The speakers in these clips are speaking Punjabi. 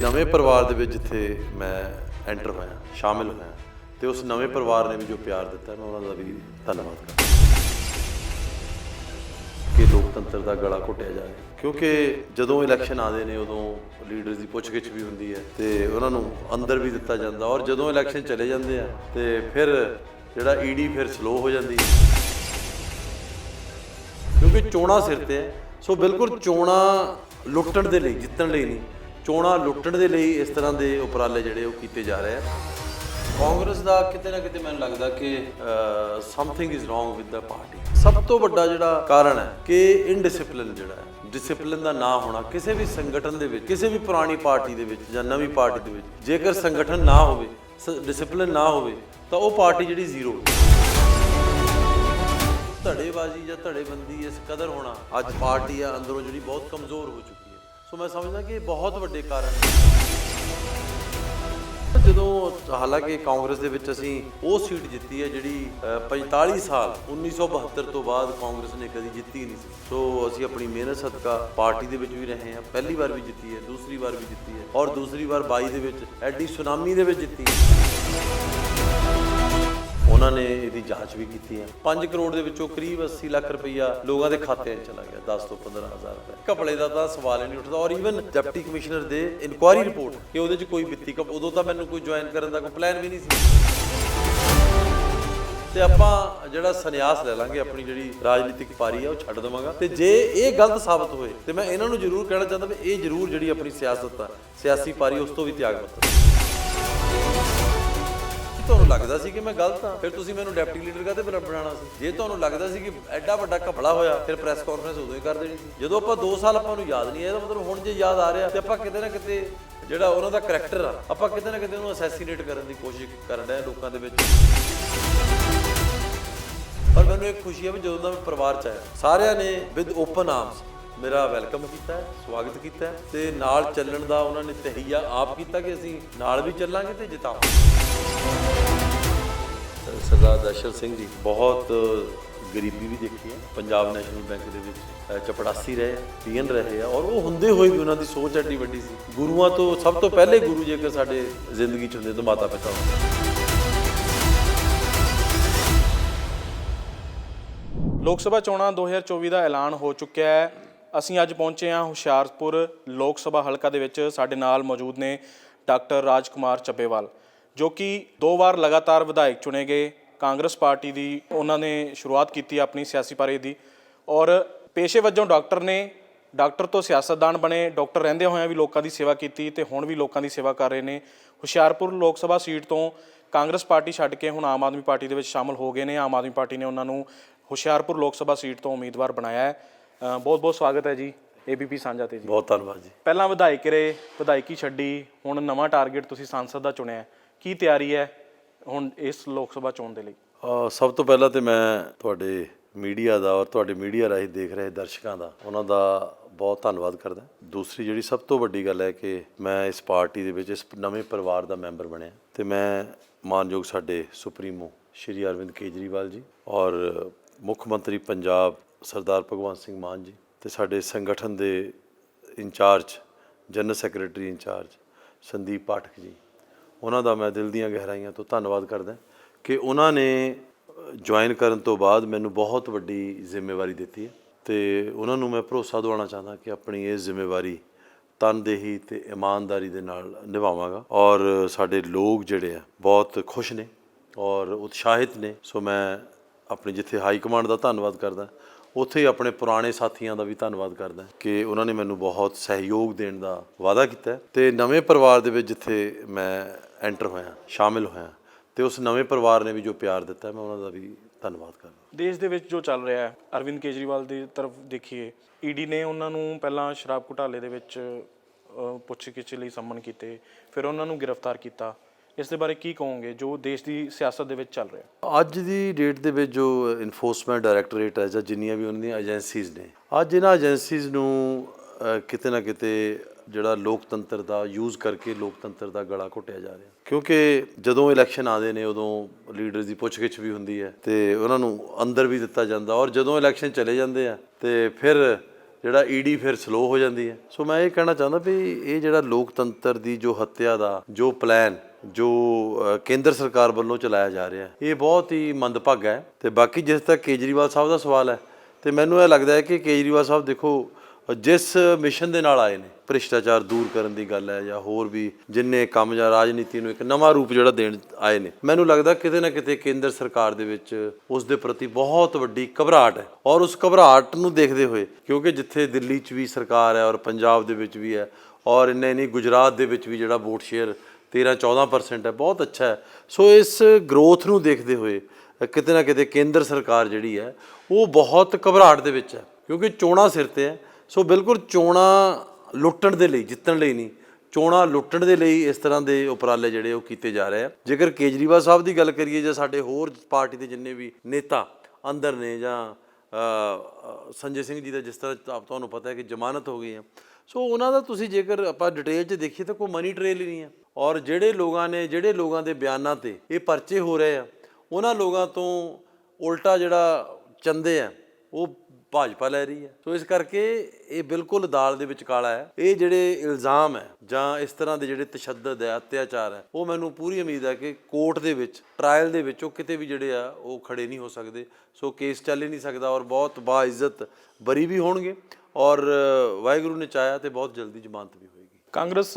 ਨਵੇਂ ਪਰਿਵਾਰ ਦੇ ਵਿੱਚ ਜਿੱਥੇ ਮੈਂ ਐਂਟਰ ਹੋਇਆ, ਸ਼ਾਮਿਲ ਹੋਇਆ ਤੇ ਉਸ ਨਵੇਂ ਪਰਿਵਾਰ ਨੇ ਵੀ ਜੋ ਪਿਆਰ ਦਿੱਤਾ, ਮੈਂ ਉਹਨਾਂ ਦਾ ਵੀ ਧੰਨਵਾਦ ਕਰਦਾ ਕਿ ਲੋਕਤੰਤਰ ਦਾ ਗਲਾ ਘੁੱਟਿਆ ਜਾਵੇ ਕਿਉਂਕਿ ਜਦੋਂ ਇਲੈਕਸ਼ਨ ਆਉਂਦੇ ਨੇ, ਉਦੋਂ ਲੀਡਰਸ ਦੀ ਪੁੱਛਗਿੱਛ ਵੀ ਹੁੰਦੀ ਹੈ ਤੇ ਉਹਨਾਂ ਨੂੰ ਅੰਦਰ ਵੀ ਦਿੱਤਾ ਜਾਂਦਾ ਔਰ ਜਦੋਂ ਇਲੈਕਸ਼ਨ ਚਲੇ ਜਾਂਦੇ ਆ ਤੇ ਫਿਰ ਜਿਹੜਾ ਈਡੀ ਫਿਰ ਸਲੋ ਹੋ ਜਾਂਦੀ ਹੈ। ਕਿਉਂਕਿ ਚੋਣਾਂ ਸਿਰ ਤੇ ਹੈ, ਸੋ ਬਿਲਕੁਲ ਚੋਣਾਂ ਲੁੱਟਣ ਦੇ ਲਈ, ਜਿੱਤਣ ਲਈ ਨਹੀਂ। ਚੋਣਾਂ ਲੁੱਟਣ ਦੇ ਲਈ ਇਸ ਤਰ੍ਹਾਂ ਦੇ ਉਪਰਾਲੇ ਜਿਹੜੇ ਉਹ ਕੀਤੇ ਜਾ ਰਹੇ ਆ। ਕਾਂਗਰਸ ਦਾ ਕਿਤੇ ਨਾ ਕਿਤੇ ਮੈਨੂੰ ਲੱਗਦਾ ਕਿ something is wrong with the party ਸਭ ਤੋਂ ਵੱਡਾ ਜਿਹੜਾ ਕਾਰਨ ਹੈ ਕਿ ਇਨਡਿਸਪਲਿਨ ਜਿਹੜਾ ਹੈ ਡਿਸਪਲਿਨ ਦਾ ਨਾ ਹੋਣਾ, ਕਿਸੇ ਵੀ ਸੰਗਠਨ ਦੇ ਵਿੱਚ, ਕਿਸੇ ਵੀ ਪੁਰਾਣੀ ਪਾਰਟੀ ਦੇ ਵਿੱਚ ਜਾਂ ਨਵੀਂ ਪਾਰਟੀ ਦੇ ਵਿੱਚ, ਜੇਕਰ ਸੰਗਠਨ ਨਾ ਹੋਵੇ ਡਿਸਪਲਿਨ ਨਾ ਹੋਵੇ, ਤਾਂ ਉਹ ਪਾਰਟੀ ਜਿਹੜੀ ਜ਼ੀਰੋ ਧੜੇਬਾਜ਼ੀ ਜਾਂ ਧੜੇਬੰਦੀ ਇਸ ਕਦਰ ਹੋਣਾ ਅੱਜ ਪਾਰਟੀ ਆ, ਅੰਦਰੋਂ ਜਿਹੜੀ ਬਹੁਤ ਕਮਜ਼ੋਰ ਹੋ ਚੁੱਕੀ ਸੋ ਮੈਂ ਸਮਝਦਾ ਕਿ ਇਹ ਬਹੁਤ ਵੱਡੇ ਕਾਰਨ ਨੇ। ਜਦੋਂ ਹਾਲਾਂਕਿ ਕਾਂਗਰਸ ਦੇ ਵਿੱਚ ਅਸੀਂ ਉਹ ਸੀਟ ਜਿੱਤੀ ਹੈ ਜਿਹੜੀ ਅ, 45 ਸਾਲ 1972 ਤੋਂ ਬਾਅਦ ਕਾਂਗਰਸ ਨੇ ਕਦੀ ਜਿੱਤੀ ਨਹੀਂ ਸੀ। ਸੋ ਅਸੀਂ ਆਪਣੀ ਮਿਹਨਤ ਸਦਕਾ ਪਾਰਟੀ ਦੇ ਵਿੱਚ ਵੀ ਰਹੇ ਹਾਂ। ਪਹਿਲੀ ਵਾਰ ਵੀ ਜਿੱਤੀ ਹੈ ਦੂਸਰੀ ਵਾਰ ਵੀ ਜਿੱਤੀ ਹੈ ਔਰ ਦੂਸਰੀ ਵਾਰ 22 ਦੇ ਵਿੱਚ ਐਡੀ ਸੁਨਾਮੀ ਦੇ ਵਿੱਚ ਜਿੱਤੀ ਹੈ। ਉਹਨਾਂ ਨੇ ਇਹਦੀ ਜਾਂਚ ਵੀ ਕੀਤੀ ਹੈ। 5 ਕਰੋੜ ਦੇ ਵਿੱਚੋਂ ਕਰੀਬ 80 ਲੱਖ ਰੁਪਈਆ ਲੋਕਾਂ ਦੇ ਖਾਤਿਆਂ 'ਚ ਚਲਾ ਗਿਆ 10 ਤੋਂ 15000 ਰੁਪਏ। ਘਪਲੇ ਦਾ ਤਾਂ ਸਵਾਲ ਹੀ ਨਹੀਂ ਉੱਠਦਾ ਔਰ ਈਵਨ ਡਿਪਟੀ ਕਮਿਸ਼ਨਰ ਦੇ ਇਨਕੁਆਇਰੀ ਰਿਪੋਰਟ ਕਿ ਉਹਦੇ 'ਚ ਕੋਈ ਵਿੱਤੀ ਕਪ ਉਦੋਂ ਤਾਂ ਮੈਨੂੰ ਕੋਈ ਜੁਆਇਨ ਕਰਨ ਦਾ ਕੋਈ ਪਲਾਨ ਵੀ ਨਹੀਂ ਸੀ। ਤੇ ਆਪਾਂ ਜਿਹੜਾ ਸੰਨਿਆਸ ਲੈ ਲਾਂਗੇ, ਆਪਣੀ ਜਿਹੜੀ ਰਾਜਨੀਤਿਕ ਪਾਰੀ ਆ, ਉਹ ਛੱਡ ਦੇਵਾਂਗਾ। ਤੇ ਜੇ ਇਹ ਗਲਤ ਸਾਬਤ ਹੋਏ, ਤੇ ਮੈਂ ਇਹਨਾਂ ਨੂੰ ਜ਼ਰੂਰ ਕਹਿਣਾ ਚਾਹੁੰਦਾ ਵੀ ਇਹ ਜ਼ਰੂਰ ਜਿਹੜੀ ਆਪਣੀ ਸਿਆਸਤ ਆ, ਸਿਆਸੀ ਪਾਰੀ, ਉਸ ਤੋਂ ਵੀ ਤਿਆਗ ਮਤ ਤੁਹਾਨੂੰ ਲੱਗਦਾ ਸੀ ਕਿ ਮੈਂ ਗਲਤ ਹਾਂ? ਫਿਰ ਤੁਸੀਂ ਮੈਨੂੰ ਡਿਪਟੀ ਲੀਡਰ ਕਾਹਤੇ ਬਣਾ- ਬਣਾਉਣਾ ਸੀ? ਜੇ ਤੁਹਾਨੂੰ ਲੱਗਦਾ ਸੀ ਕਿ ਐਡਾ ਵੱਡਾ ਘਪਲਾ ਹੋਇਆ, ਫਿਰ ਪ੍ਰੈਸ ਕਾਨਫਰੰਸ ਉਦੋਂ ਹੀ ਕਰ ਦੇਣੀ ਸੀ। ਜਦੋਂ ਆਪਾਂ 2 ਸਾਲ ਆਪਾਂ ਨੂੰ ਯਾਦ ਨਹੀਂ ਇਹਦਾ ਮਤਲਬ ਹੁਣ ਜੇ ਯਾਦ ਆ ਰਿਹਾ, ਤੇ ਆਪਾਂ ਕਿਤੇ ਨਾ ਕਿਤੇ ਜਿਹੜਾ ਉਹਨਾਂ ਦਾ ਕਰੈਕਟਰ ਆ, ਆਪਾਂ ਕਿਤੇ ਨਾ ਕਿਤੇ ਉਹਨੂੰ ਅਸੈਸੀਨੇਟ ਕਰਨ ਦੀ ਕੋਸ਼ਿਸ਼ ਕਰ ਰਹੇ ਹਾਂ ਲੋਕਾਂ ਦੇ ਵਿੱਚ। ਪਰ ਮੈਨੂੰ ਇੱਕ ਖੁਸ਼ੀ ਹੈ ਵੀ ਜਦੋਂ ਦਾ ਮੈਂ ਪਰਿਵਾਰ ਚ ਆਇਆ, ਸਾਰਿਆਂ ਨੇ ਵਿਦ ਓਪਨ ਆਰਮਸ ਮੇਰਾ ਵੈਲਕਮ ਕੀਤਾ ਹੈ, ਸਵਾਗਤ ਕੀਤਾ ਹੈ, ਤੇ ਨਾਲ ਚੱਲਣ ਦਾ ਉਹਨਾਂ ਨੇ ਤਹਈਆ ਆਪ ਕੀਤਾ ਕਿ ਅਸੀਂ ਨਾਲ ਵੀ ਚੱਲਾਂਗੇ ਤੇ ਜਿਤਾਵਾਂਗੇ। ਸਰਦਾਰ ਦਰਸ਼ਨ ਸਿੰਘ ਜੀ, ਬਹੁਤ ਗਰੀਬੀ ਵੀ ਦੇਖੀ ਹੈ। ਪੰਜਾਬ ਨੈਸ਼ਨਲ ਬੈਂਕ ਦੇ ਵਿੱਚ ਚਪੜਾਸੀ ਰਹੇ ਪੀਐਨ ਰਹੇ ਆ ਔਰ ਉਹ ਹੁੰਦੇ ਹੋਏ ਵੀ ਉਹਨਾਂ ਦੀ ਸੋਚ ਐਡੀ ਵੱਡੀ ਸੀ। ਗੁਰੂਆਂ ਤੋਂ ਸਭ ਤੋਂ ਪਹਿਲੇ ਗੁਰੂ ਜੇਕਰ ਸਾਡੇ ਜ਼ਿੰਦਗੀ ਚ ਹੁੰਦੇ ਤਾਂ ਮਾਤਾ ਪਿਤਾ ਹੁੰਦੇ। ਲੋਕ ਸਭਾ ਚੋਣਾਂ 2024 ਦਾ ਐਲਾਨ ਹੋ ਚੁੱਕਿਆ ਹੈ। ਅਸੀਂ ਅੱਜ ਪਹੁੰਚੇ ਹਾਂ ਹੁਸ਼ਿਆਰਪੁਰ ਲੋਕ ਸਭਾ ਹਲਕਾ ਦੇ ਵਿੱਚ। ਸਾਡੇ ਨਾਲ ਮੌਜੂਦ ਨੇ ਡਾਕਟਰ ਰਾਜਕੁਮਾਰ ਚੱਬੇਵਾਲ। ਜੋ ਕਿ ਦੋ ਵਾਰ ਲਗਾਤਾਰ ਵਿਧਾਇਕ ਚੁਣੇ ਗਏ। ਕਾਂਗਰਸ ਪਾਰਟੀ ਦੀ ਉਹਨਾਂ ਨੇ ਸ਼ੁਰੂਆਤ ਕੀਤੀ ਆਪਣੀ ਸਿਆਸੀ ਪਾਰੇ ਦੀ। ਔਰ ਪੇਸ਼ੇ ਵਜੋਂ ਡਾਕਟਰ ਨੇ ਡਾਕਟਰ ਤੋਂ ਸਿਆਸਤਦਾਨ ਬਣੇ ਡਾਕਟਰ ਰਹਿੰਦੇ ਹੋਇਆਂ ਵੀ ਲੋਕਾਂ ਦੀ ਸੇਵਾ ਕੀਤੀ ਤੇ ਹੁਣ ਵੀ ਲੋਕਾਂ ਦੀ ਸੇਵਾ ਕਰ ਰਹੇ ਨੇ। ਹੁਸ਼ਿਆਰਪੁਰ ਲੋਕ ਸਭਾ ਸੀਟ ਤੋਂ ਕਾਂਗਰਸ ਪਾਰਟੀ ਛੱਡ ਕੇ ਹੁਣ ਆਮ ਆਦਮੀ ਪਾਰਟੀ ਦੇ ਵਿੱਚ ਸ਼ਾਮਲ ਹੋ ਗਏ ਨੇ। ਆਮ ਆਦਮੀ ਪਾਰਟੀ ਨੇ ਉਹਨਾਂ ਨੂੰ ਹੁਸ਼ਿਆਰਪੁਰ ਲੋਕ ਸਭਾ ਸੀਟ ਤੋਂ ਉਮੀਦਵਾਰ ਬਣਾਇਆ ਹੈ। ਬਹੁਤ ਬਹੁਤ ਸਵਾਗਤ ਹੈ ਜੀ ਏਬੀਪੀ ਸਾਂਝਾ ਤੇ ਜੀ। ਬਹੁਤ ਧੰਨਵਾਦ ਜੀ। ਪਹਿਲਾਂ ਵਿਧਾਇਕ ਰਹੇ ਵਿਧਾਇਕੀ ਛੱਡੀ ਹੁਣ ਨਵਾਂ ਟਾਰਗੇਟ ਤੁਸੀਂ ਸੰਸਦ ਦਾ ਚੁਣਿਆ ਹੈ। ਕੀ ਤਿਆਰੀ ਹੈ ਹੁਣ ਇਸ ਲੋਕ ਸਭਾ ਚੋਣ ਦੇ ਲਈ? ਸਭ ਤੋਂ ਪਹਿਲਾਂ ਤੇ ਮੈਂ ਤੁਹਾਡੇ ਮੀਡੀਆ ਦਾ ਔਰ ਤੁਹਾਡੇ ਮੀਡੀਆ ਰਾਹੀਂ ਦੇਖ ਰਹੇ ਦਰਸ਼ਕਾਂ ਦਾ, ਉਹਨਾਂ ਦਾ ਬਹੁਤ ਧੰਨਵਾਦ ਕਰਦਾ। ਦੂਸਰੀ ਜਿਹੜੀ ਸਭ ਤੋਂ ਵੱਡੀ ਗੱਲ ਹੈ ਕਿ ਮੈਂ ਇਸ ਪਾਰਟੀ ਦੇ ਵਿੱਚ ਇਸ ਨਵੇਂ ਪਰਿਵਾਰ ਦਾ ਮੈਂਬਰ ਬਣਿਆ। ਤੇ ਮੈਂ ਮਾਨਯੋਗ ਸਾਡੇ ਸੁਪਰੀਮੋ ਸ਼੍ਰੀ ਅਰਵਿੰਦ ਕੇਜਰੀਵਾਲ ਜੀ ਔਰ ਮੁੱਖ ਮੰਤਰੀ ਪੰਜਾਬ ਸਰਦਾਰ ਭਗਵੰਤ ਸਿੰਘ ਮਾਨ ਜੀ ਤੇ ਸਾਡੇ ਸੰਗਠਨ ਦੇ incharge, general secretary incharge Sandeep Pathak ji. ਉਹਨਾਂ ਦਾ ਮੈਂ ਦਿਲ ਦੀਆਂ ਗਹਿਰਾਈਆਂ ਤੋਂ ਧੰਨਵਾਦ ਕਰਦਾ ਕਿ ਉਹਨਾਂ ਨੇ ਜੁਆਇਨ ਕਰਨ ਤੋਂ ਬਾਅਦ ਮੈਨੂੰ ਬਹੁਤ ਵੱਡੀ ਜ਼ਿੰਮੇਵਾਰੀ ਦਿੱਤੀ ਹੈ ਤੇ ਉਹਨਾਂ ਨੂੰ ਮੈਂ ਭਰੋਸਾ ਦਿਵਾਉਣਾ ਚਾਹੁੰਦਾ ਕਿ ਆਪਣੀ ਇਹ ਜ਼ਿੰਮੇਵਾਰੀ ਤਨਦੇਹੀ ਤੇ ਇਮਾਨਦਾਰੀ ਦੇ ਨਾਲ ਨਿਭਾਵਾਂਗਾ ਔਰ ਸਾਡੇ ਲੋਕ ਜਿਹੜੇ ਆ, ਬਹੁਤ ਖੁਸ਼ ਨੇ ਔਰ ਉਤਸ਼ਾਹਿਤ ਨੇ। ਸੋ ਮੈਂ ਆਪਣੀ ਜਿੱਥੇ ਹਾਈ ਕਮਾਂਡ ਦਾ ਧੰਨਵਾਦ ਕਰਦਾ, ਉੱਥੇ ਹੀ ਆਪਣੇ ਪੁਰਾਣੇ ਸਾਥੀਆਂ ਦਾ ਵੀ ਧੰਨਵਾਦ ਕਰਦਾ ਕਿ ਉਹਨਾਂ ਨੇ ਮੈਨੂੰ ਬਹੁਤ ਸਹਿਯੋਗ ਦੇਣ ਦਾ ਵਾਅਦਾ ਕੀਤਾ ਹੈ ਤੇ ਨਵੇਂ ਪਰਿਵਾਰ ਦੇ ਵਿੱਚ ਜਿੱਥੇ ਮੈਂ ਐਂਟਰ ਹੋਇਆ ਸ਼ਾਮਿਲ ਹੋਇਆ ਤੇ ਉਸ ਨਵੇਂ ਪਰਿਵਾਰ ਨੇ ਵੀ ਜੋ ਪਿਆਰ ਦਿੱਤਾ ਮੈਂ ਉਹਨਾਂ ਦਾ ਵੀ ਧੰਨਵਾਦ ਕਰਦਾ ਦੇਸ਼ ਦੇ ਵਿੱਚ ਜੋ ਚੱਲ ਰਿਹਾ ਹੈ ਅਰਵਿੰਦ ਕੇਜਰੀਵਾਲ ਦੀ ਤਰਫ ਦੇਖੀਏ ਈਡੀ ਨੇ ਉਹਨਾਂ ਨੂੰ ਪਹਿਲਾਂ ਸ਼ਰਾਬ ਘੁਟਾਲੇ ਦੇ ਵਿੱਚ ਪੁੱਛਗਿੱਛ ਲਈ ਸੰਮਨ ਕੀਤੇ ਫਿਰ ਉਹਨਾਂ ਨੂੰ ਗ੍ਰਿਫਤਾਰ ਕੀਤਾ। ਇਸ ਦੇ ਬਾਰੇ ਕੀ ਕਹੋਗੇ ਜੋ ਦੇਸ਼ ਦੀ ਸਿਆਸਤ ਦੇ ਵਿੱਚ ਚੱਲ ਰਿਹਾ ਅੱਜ ਦੀ ਡੇਟ ਦੇ ਵਿੱਚ ਜੋ ਇਨਫੋਰਸਮੈਂਟ ਡਾਇਰੈਕਟੋਰੇਟ ਹੈ ਜਾਂ ਜਿੰਨੀਆਂ ਵੀ ਉਹਨਾਂ ਦੀਆਂ ਏਜੰਸੀਜ਼ ਨੇ ਅੱਜ ਇਹਨਾਂ ਏਜੰਸੀਜ਼ ਨੂੰ ਕਿਤੇ ਨਾ ਕਿਤੇ ਜਿਹੜਾ ਲੋਕਤੰਤਰ ਦਾ ਯੂਜ਼ ਕਰਕੇ ਲੋਕਤੰਤਰ ਦਾ ਗਲਾ ਘੁੱਟਿਆ ਜਾ ਰਿਹਾ। ਕਿਉਂਕਿ ਜਦੋਂ ਇਲੈਕਸ਼ਨ ਆਉਂਦੇ ਨੇ, ਉਦੋਂ ਲੀਡਰਸ ਦੀ ਪੁੱਛਗਿੱਛ ਵੀ ਹੁੰਦੀ ਹੈ ਤੇ ਉਹਨਾਂ ਨੂੰ ਅੰਦਰ ਵੀ ਦਿੱਤਾ ਜਾਂਦਾ ਔਰ ਜਦੋਂ ਇਲੈਕਸ਼ਨ ਚਲੇ ਜਾਂਦੇ ਆ ਤੇ ਫਿਰ ਜਿਹੜਾ ਈਡੀ ਫਿਰ ਸਲੋ ਹੋ ਜਾਂਦੀ ਹੈ। ਸੋ ਮੈਂ ਇਹ ਕਹਿਣਾ ਚਾਹੁੰਦਾ ਵੀ ਇਹ ਜਿਹੜਾ ਲੋਕਤੰਤਰ ਦੀ ਜੋ ਹੱਤਿਆ ਦਾ, ਜੋ ਪਲਾਨ ਜੋ ਕੇਂਦਰ ਸਰਕਾਰ ਵੱਲੋਂ ਚਲਾਇਆ ਜਾ ਰਿਹਾ, ਇਹ ਬਹੁਤ ਹੀ ਮੰਦਭਾਗਾ ਹੈ ਤੇ ਬਾਕੀ ਜਿਸ ਤੱਕ ਕੇਜਰੀਵਾਲ ਸਾਹਿਬ ਦਾ ਸਵਾਲ ਹੈ ਤੇ ਮੈਨੂੰ ਇਹ ਲੱਗਦਾ ਹੈ ਕਿ ਕੇਜਰੀਵਾਲ ਸਾਹਿਬ ਦੇਖੋ ਜਿਸ ਮਿਸ਼ਨ ਦੇ ਨਾਲ ਆਏ ਨੇ, ਭ੍ਰਿਸ਼ਟਾਚਾਰ ਦੂਰ ਕਰਨ ਦੀ ਗੱਲ ਹੈ ਜਾਂ ਹੋਰ ਵੀ ਜਿੰਨੇ ਕੰਮ ਜਾਂ ਰਾਜਨੀਤੀ ਨੂੰ ਇੱਕ ਨਵਾਂ ਰੂਪ ਜਿਹੜਾ ਦੇਣ ਆਏ ਨੇ, ਮੈਨੂੰ ਲੱਗਦਾ ਕਿਤੇ ਨਾ ਕਿਤੇ ਕੇਂਦਰ ਸਰਕਾਰ ਦੇ ਵਿੱਚ ਉਸ ਦੇ ਪ੍ਰਤੀ ਬਹੁਤ ਵੱਡੀ ਘਬਰਾਹਟ ਹੈ। ਔਰ ਉਸ ਘਬਰਾਹਟ ਨੂੰ ਦੇਖਦੇ ਹੋਏ, ਕਿਉਂਕਿ ਜਿੱਥੇ ਦਿੱਲੀ 'ਚ ਵੀ ਸਰਕਾਰ ਹੈ ਔਰ ਪੰਜਾਬ ਦੇ ਵਿੱਚ ਵੀ ਹੈ, ਔਰ ਇੰਨੇ ਨਹੀਂ ਗੁਜਰਾਤ ਦੇ ਵਿੱਚ ਵੀ ਜਿਹੜਾ ਵੋਟ ਸ਼ੇਅਰ 13 14% ਹੈ, ਬਹੁਤ ਅੱਛਾ ਹੈ। ਸੋ ਇਸ ਗਰੋਥ ਨੂੰ ਦੇਖਦੇ ਹੋਏ, ਕਿਤੇ ਨਾ ਕਿਤੇ ਕੇਂਦਰ ਸਰਕਾਰ ਜਿਹੜੀ ਹੈ, ਉਹ ਬਹੁਤ ਘਬਰਾਹਟ ਦੇ ਵਿੱਚ ਹੈ, ਕਿਉਂਕਿ ਚੋਣਾਂ ਸਿਰ ਤੇ ਹੈ ਸੋ ਬਿਲਕੁਲ ਚੋਣਾਂ ਲੁੱਟਣ ਦੇ ਲਈ, ਜਿੱਤਣ ਲਈ ਨਹੀਂ, ਚੋਣਾਂ ਲੁੱਟਣ ਦੇ ਲਈ ਇਸ ਤਰ੍ਹਾਂ ਦੇ ਉਪਰਾਲੇ ਜਿਹੜੇ ਉਹ ਕੀਤੇ ਜਾ ਰਹੇ ਆ। ਜੇਕਰ ਕੇਜਰੀਵਾਲ ਸਾਹਿਬ ਦੀ ਗੱਲ ਕਰੀਏ ਜਾਂ ਸਾਡੇ ਹੋਰ ਪਾਰਟੀ ਦੇ ਜਿੰਨੇ ਵੀ ਨੇਤਾ ਅੰਦਰ ਨੇ ਜਾਂ ਸੰਜੇ ਸਿੰਘ ਜੀ ਦਾ ਜਿਸ ਤਰ੍ਹਾਂ ਆਪ ਤੁਹਾਨੂੰ ਪਤਾ ਹੈ ਕਿ ਜ਼ਮਾਨਤ ਹੋ ਗਈ ਹੈ ਸੋ ਉਹਨਾਂ ਦਾ ਤੁਸੀਂ ਜੇਕਰ ਆਪਾਂ ਡਿਟੇਲ 'ਚ ਦੇਖੀਏ ਤਾਂ ਕੋਈ ਮਨੀ ਟ੍ਰੇਲ ਹੀ ਨਹੀਂ ਹੈ ਔਰ ਜਿਹੜੇ ਲੋਕਾਂ ਨੇ, ਜਿਹੜੇ ਲੋਕਾਂ ਦੇ ਬਿਆਨਾਂ ਤੇ ਇਹ ਪਰਚੇ ਹੋ ਰਹੇ ਆ, ਉਹਨਾਂ ਲੋਕਾਂ ਤੋਂ ਉਲਟਾ ਜਿਹੜਾ ਚੰਦੇ ਆ, ਉਹ ਭਾਜਪਾ ਲੈ ਰਹੀ ਹੈ। ਸੋ ਇਸ ਕਰਕੇ ਇਹ ਬਿਲਕੁਲ ਦਾਲ ਦੇ ਵਿੱਚ ਕਾਲਾ ਹੈ। ਇਹ ਜਿਹੜੇ ਇਲਜ਼ਾਮ ਹੈ ਜਾਂ ਇਸ ਤਰ੍ਹਾਂ ਦੇ ਜਿਹੜੇ ਤਸ਼ੱਦਦ ਹੈ, ਅਤਿਆਚਾਰ ਹੈ, ਉਹ ਮੈਨੂੰ ਪੂਰੀ ਉਮੀਦ ਹੈ ਕਿ ਕੋਰਟ ਦੇ ਵਿੱਚ ਟ੍ਰਾਇਲ ਦੇ ਵਿੱਚ ਉਹ ਕਿਤੇ ਵੀ ਜਿਹੜੇ ਆ, ਉਹ ਖੜੇ ਨਹੀਂ ਹੋ ਸਕਦੇ। ਸੋ ਕੇਸ ਚੱਲ ਹੀ ਨਹੀਂ ਸਕਦਾ ਔਰ ਬਹੁਤ ਬਾ ਬਰੀ ਵੀ ਹੋਣਗੇ ਔਰ ਵਾਹਿਗੁਰੂ ਨੇ ਚਾਹਿਆ ਤੇ ਬਹੁਤ ਜਲਦੀ ਜ਼ਮਾਨਤ ਵੀ ਹੋਈ ਕਾਂਗਰਸ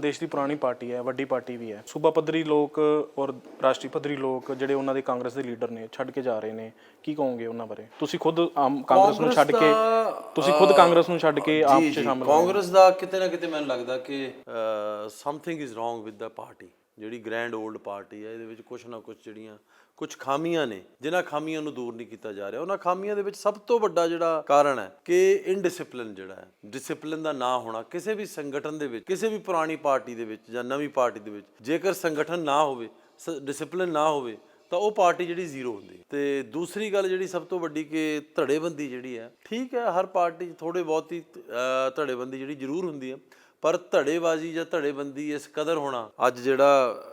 ਦੇਸ਼ ਦੀ ਪੁਰਾਣੀ ਪਾਰਟੀ ਹੈ ਵੱਡੀ ਪਾਰਟੀ ਵੀ ਹੈ। ਸੂਬਾ ਪੱਧਰੀ ਲੋਕ ਔਰ ਰਾਸ਼ਟਰੀ ਪੱਧਰੀ ਲੋਕ ਜਿਹੜੇ ਉਹਨਾਂ ਦੇ ਕਾਂਗਰਸ ਦੇ ਲੀਡਰ ਨੇ ਛੱਡ ਕੇ ਜਾ ਰਹੇ ਨੇ ਕੀ ਕਹੋਗੇ ਉਹਨਾਂ ਬਾਰੇ? ਤੁਸੀਂ ਖੁਦ ਆਮ ਕਾਂਗਰਸ ਨੂੰ ਛੱਡ ਕੇ ਤੁਸੀਂ ਖੁਦ ਕਾਂਗਰਸ ਨੂੰ ਛੱਡ ਕੇ ਆਪ ਚ ਸ਼ਾਮਲ ਕਾਂਗਰਸ ਦਾ ਕਿਤੇ ਨਾ ਕਿਤੇ ਮੈਨੂੰ ਲੱਗਦਾ ਕਿ something is wrong with the party ਜਿਹੜੀ ਗ੍ਰੈਂਡ 올ਡ ਪਾਰਟੀ ਹੈ ਇਹਦੇ ਵਿੱਚ ਕੁਝ ਨਾ ਕੁਝ ਜਿਹੜੀਆਂ ਕੁਝ ਖਾਮੀਆਂ ਨੇ, ਜਿਨ੍ਹਾਂ ਖਾਮੀਆਂ ਨੂੰ ਦੂਰ ਨਹੀਂ ਕੀਤਾ ਜਾ ਰਿਹਾ। ਉਹਨਾਂ ਖਾਮੀਆਂ ਦੇ ਵਿੱਚ ਸਭ ਤੋਂ ਵੱਡਾ ਜਿਹੜਾ ਕਾਰਨ ਹੈ ਕਿ ਇਨਡਿਸਪਲਿਨ ਜਿਹੜਾ ਹੈ ਡਿਸਪਲਿਨ ਦਾ ਨਾ ਹੋਣਾ, ਕਿਸੇ ਵੀ ਸੰਗਠਨ ਦੇ ਵਿੱਚ, ਕਿਸੇ ਵੀ ਪੁਰਾਣੀ ਪਾਰਟੀ ਦੇ ਵਿੱਚ ਜਾਂ ਨਵੀਂ ਪਾਰਟੀ ਦੇ ਵਿੱਚ, ਜੇਕਰ ਸੰਗਠਨ ਨਾ ਹੋਵੇ ਡਿਸਪਲਿਨ ਨਾ ਹੋਵੇ, ਤਾਂ ਉਹ ਪਾਰਟੀ ਜਿਹੜੀ ਜ਼ੀਰੋ ਹੁੰਦੀ ਹੈ। ਤੇ ਦੂਸਰੀ ਗੱਲ ਜਿਹੜੀ ਸਭ ਤੋਂ ਵੱਡੀ ਕਿ ਧੜੇਬੰਦੀ ਜਿਹੜੀ ਹੈ, ਠੀਕ ਹੈ, ਹਰ ਪਾਰਟੀ 'ਚ ਥੋੜੇ ਬਹੁਤ ਹੀ ਧੜੇਬੰਦੀ ਜਿਹੜੀ ਜ਼ਰੂਰ ਹੁੰਦੀ ਹੈ, ਪਰ ਧੜੇਬਾਜ਼ੀ ਜਾਂ ਧੜੇਬੰਦੀ ਇਸ ਕਦਰ ਹੋਣਾ ਅੱਜ ਜਿਹੜਾ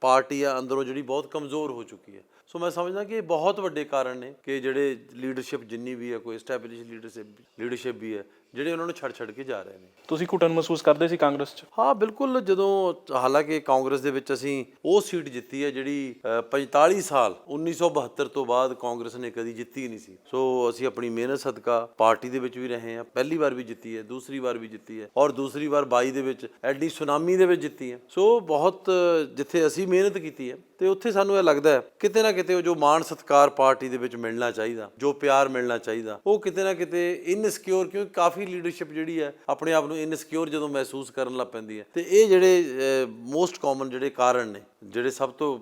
ਪਾਰਟੀ ਆ, ਅੰਦਰੋਂ ਜਿਹੜੀ ਬਹੁਤ ਕਮਜ਼ੋਰ ਹੋ ਚੁੱਕੀ ਹੈ। ਸੋ ਮੈਂ ਸਮਝਦਾ ਕਿ ਇਹ ਬਹੁਤ ਵੱਡੇ ਕਾਰਨ ਨੇ ਕਿ ਜਿਹੜੇ ਲੀਡਰਸ਼ਿਪ ਜਿੰਨੀ ਵੀ ਹੈ ਕੋਈ ਐਸਟੈਬਲਿਸ਼ ਲੀਡਰਸ਼ਿਪ ਲੀਡਰਸ਼ਿਪ ਵੀ ਹੈ ਜਿਹੜੇ ਉਹਨਾਂ ਨੂੰ ਛੱਡ ਛੱਡ ਕੇ ਜਾ ਰਹੇ ਨੇ। ਤੁਸੀਂ ਘੁਟਨ ਮਹਿਸੂਸ ਕਰਦੇ ਸੀ ਕਾਂਗਰਸ ਚ? ਹਾਂ ਬਿਲਕੁਲ। ਜਦੋਂ ਹਾਲਾਂਕਿ ਕਾਂਗਰਸ ਦੇ ਵਿੱਚ ਅਸੀਂ ਉਹ ਸੀਟ ਜਿੱਤੀ ਹੈ ਜਿਹੜੀ ਅ, 45 ਸਾਲ 1972 ਤੋਂ ਬਾਅਦ ਕਾਂਗਰਸ ਨੇ ਕਦੀ ਜਿੱਤੀ ਹੀ ਨਹੀਂ ਸੀ। ਸੋ ਅਸੀਂ ਆਪਣੀ ਮਿਹਨਤ ਸਦਕਾ ਪਾਰਟੀ ਦੇ ਵਿੱਚ ਵੀ ਰਹੇ ਹਾਂ। ਪਹਿਲੀ ਵਾਰ ਵੀ ਜਿੱਤੀ ਹੈ ਦੂਸਰੀ ਵਾਰ ਵੀ ਜਿੱਤੀ ਹੈ ਔਰ ਦੂਸਰੀ ਵਾਰ 22 ਦੇ ਵਿੱਚ ਐਡੀ ਸੁਨਾਮੀ ਦੇ ਵਿੱਚ ਜਿੱਤੀ ਹੈ। ਸੋ ਬਹੁਤ ਜਿੱਥੇ ਅਸੀਂ ਮਿਹਨਤ ਕੀਤੀ ਹੈ ਤੇ ਉੱਥੇ ਸਾਨੂੰ ਇਹ ਲੱਗਦਾ ਹੈ ਕਿਤੇ ਨਾ ਕਿਤੇ ਉਹ ਜੋ ਮਾਣ ਸਤਕਾਰ ਪਾਰਟੀ ਦੇ ਵਿੱਚ ਮਿਲਣਾ ਚਾਹੀਦਾ ਜੋ ਪਿਆਰ ਮਿਲਣਾ ਚਾਹੀਦਾ ਉਹ ਕਿਤੇ ਨਾ ਕਿਤੇ ਇਨਸਿਕਿਉਰ ਕਿਉਂਕਿ ਕਾਫੀ ਲੀਡਰਸ਼ਿਪ ਜਿਹੜੀ ਹੈ ਆਪਣੇ ਆਪ ਨੂੰ ਇਨਸਿਕਿਉਰ ਜਦੋਂ ਮਹਿਸੂਸ ਕਰਨ ਲੱਗ ਪੈਂਦੀ ਹੈ। ਤੇ ਇਹ ਜਿਹੜੇ ਮੋਸਟ ਕਾਮਨ ਜਿਹੜੇ ਕਾਰਨ ਨੇ ਜਿਹੜੇ ਸਭ ਤੋਂ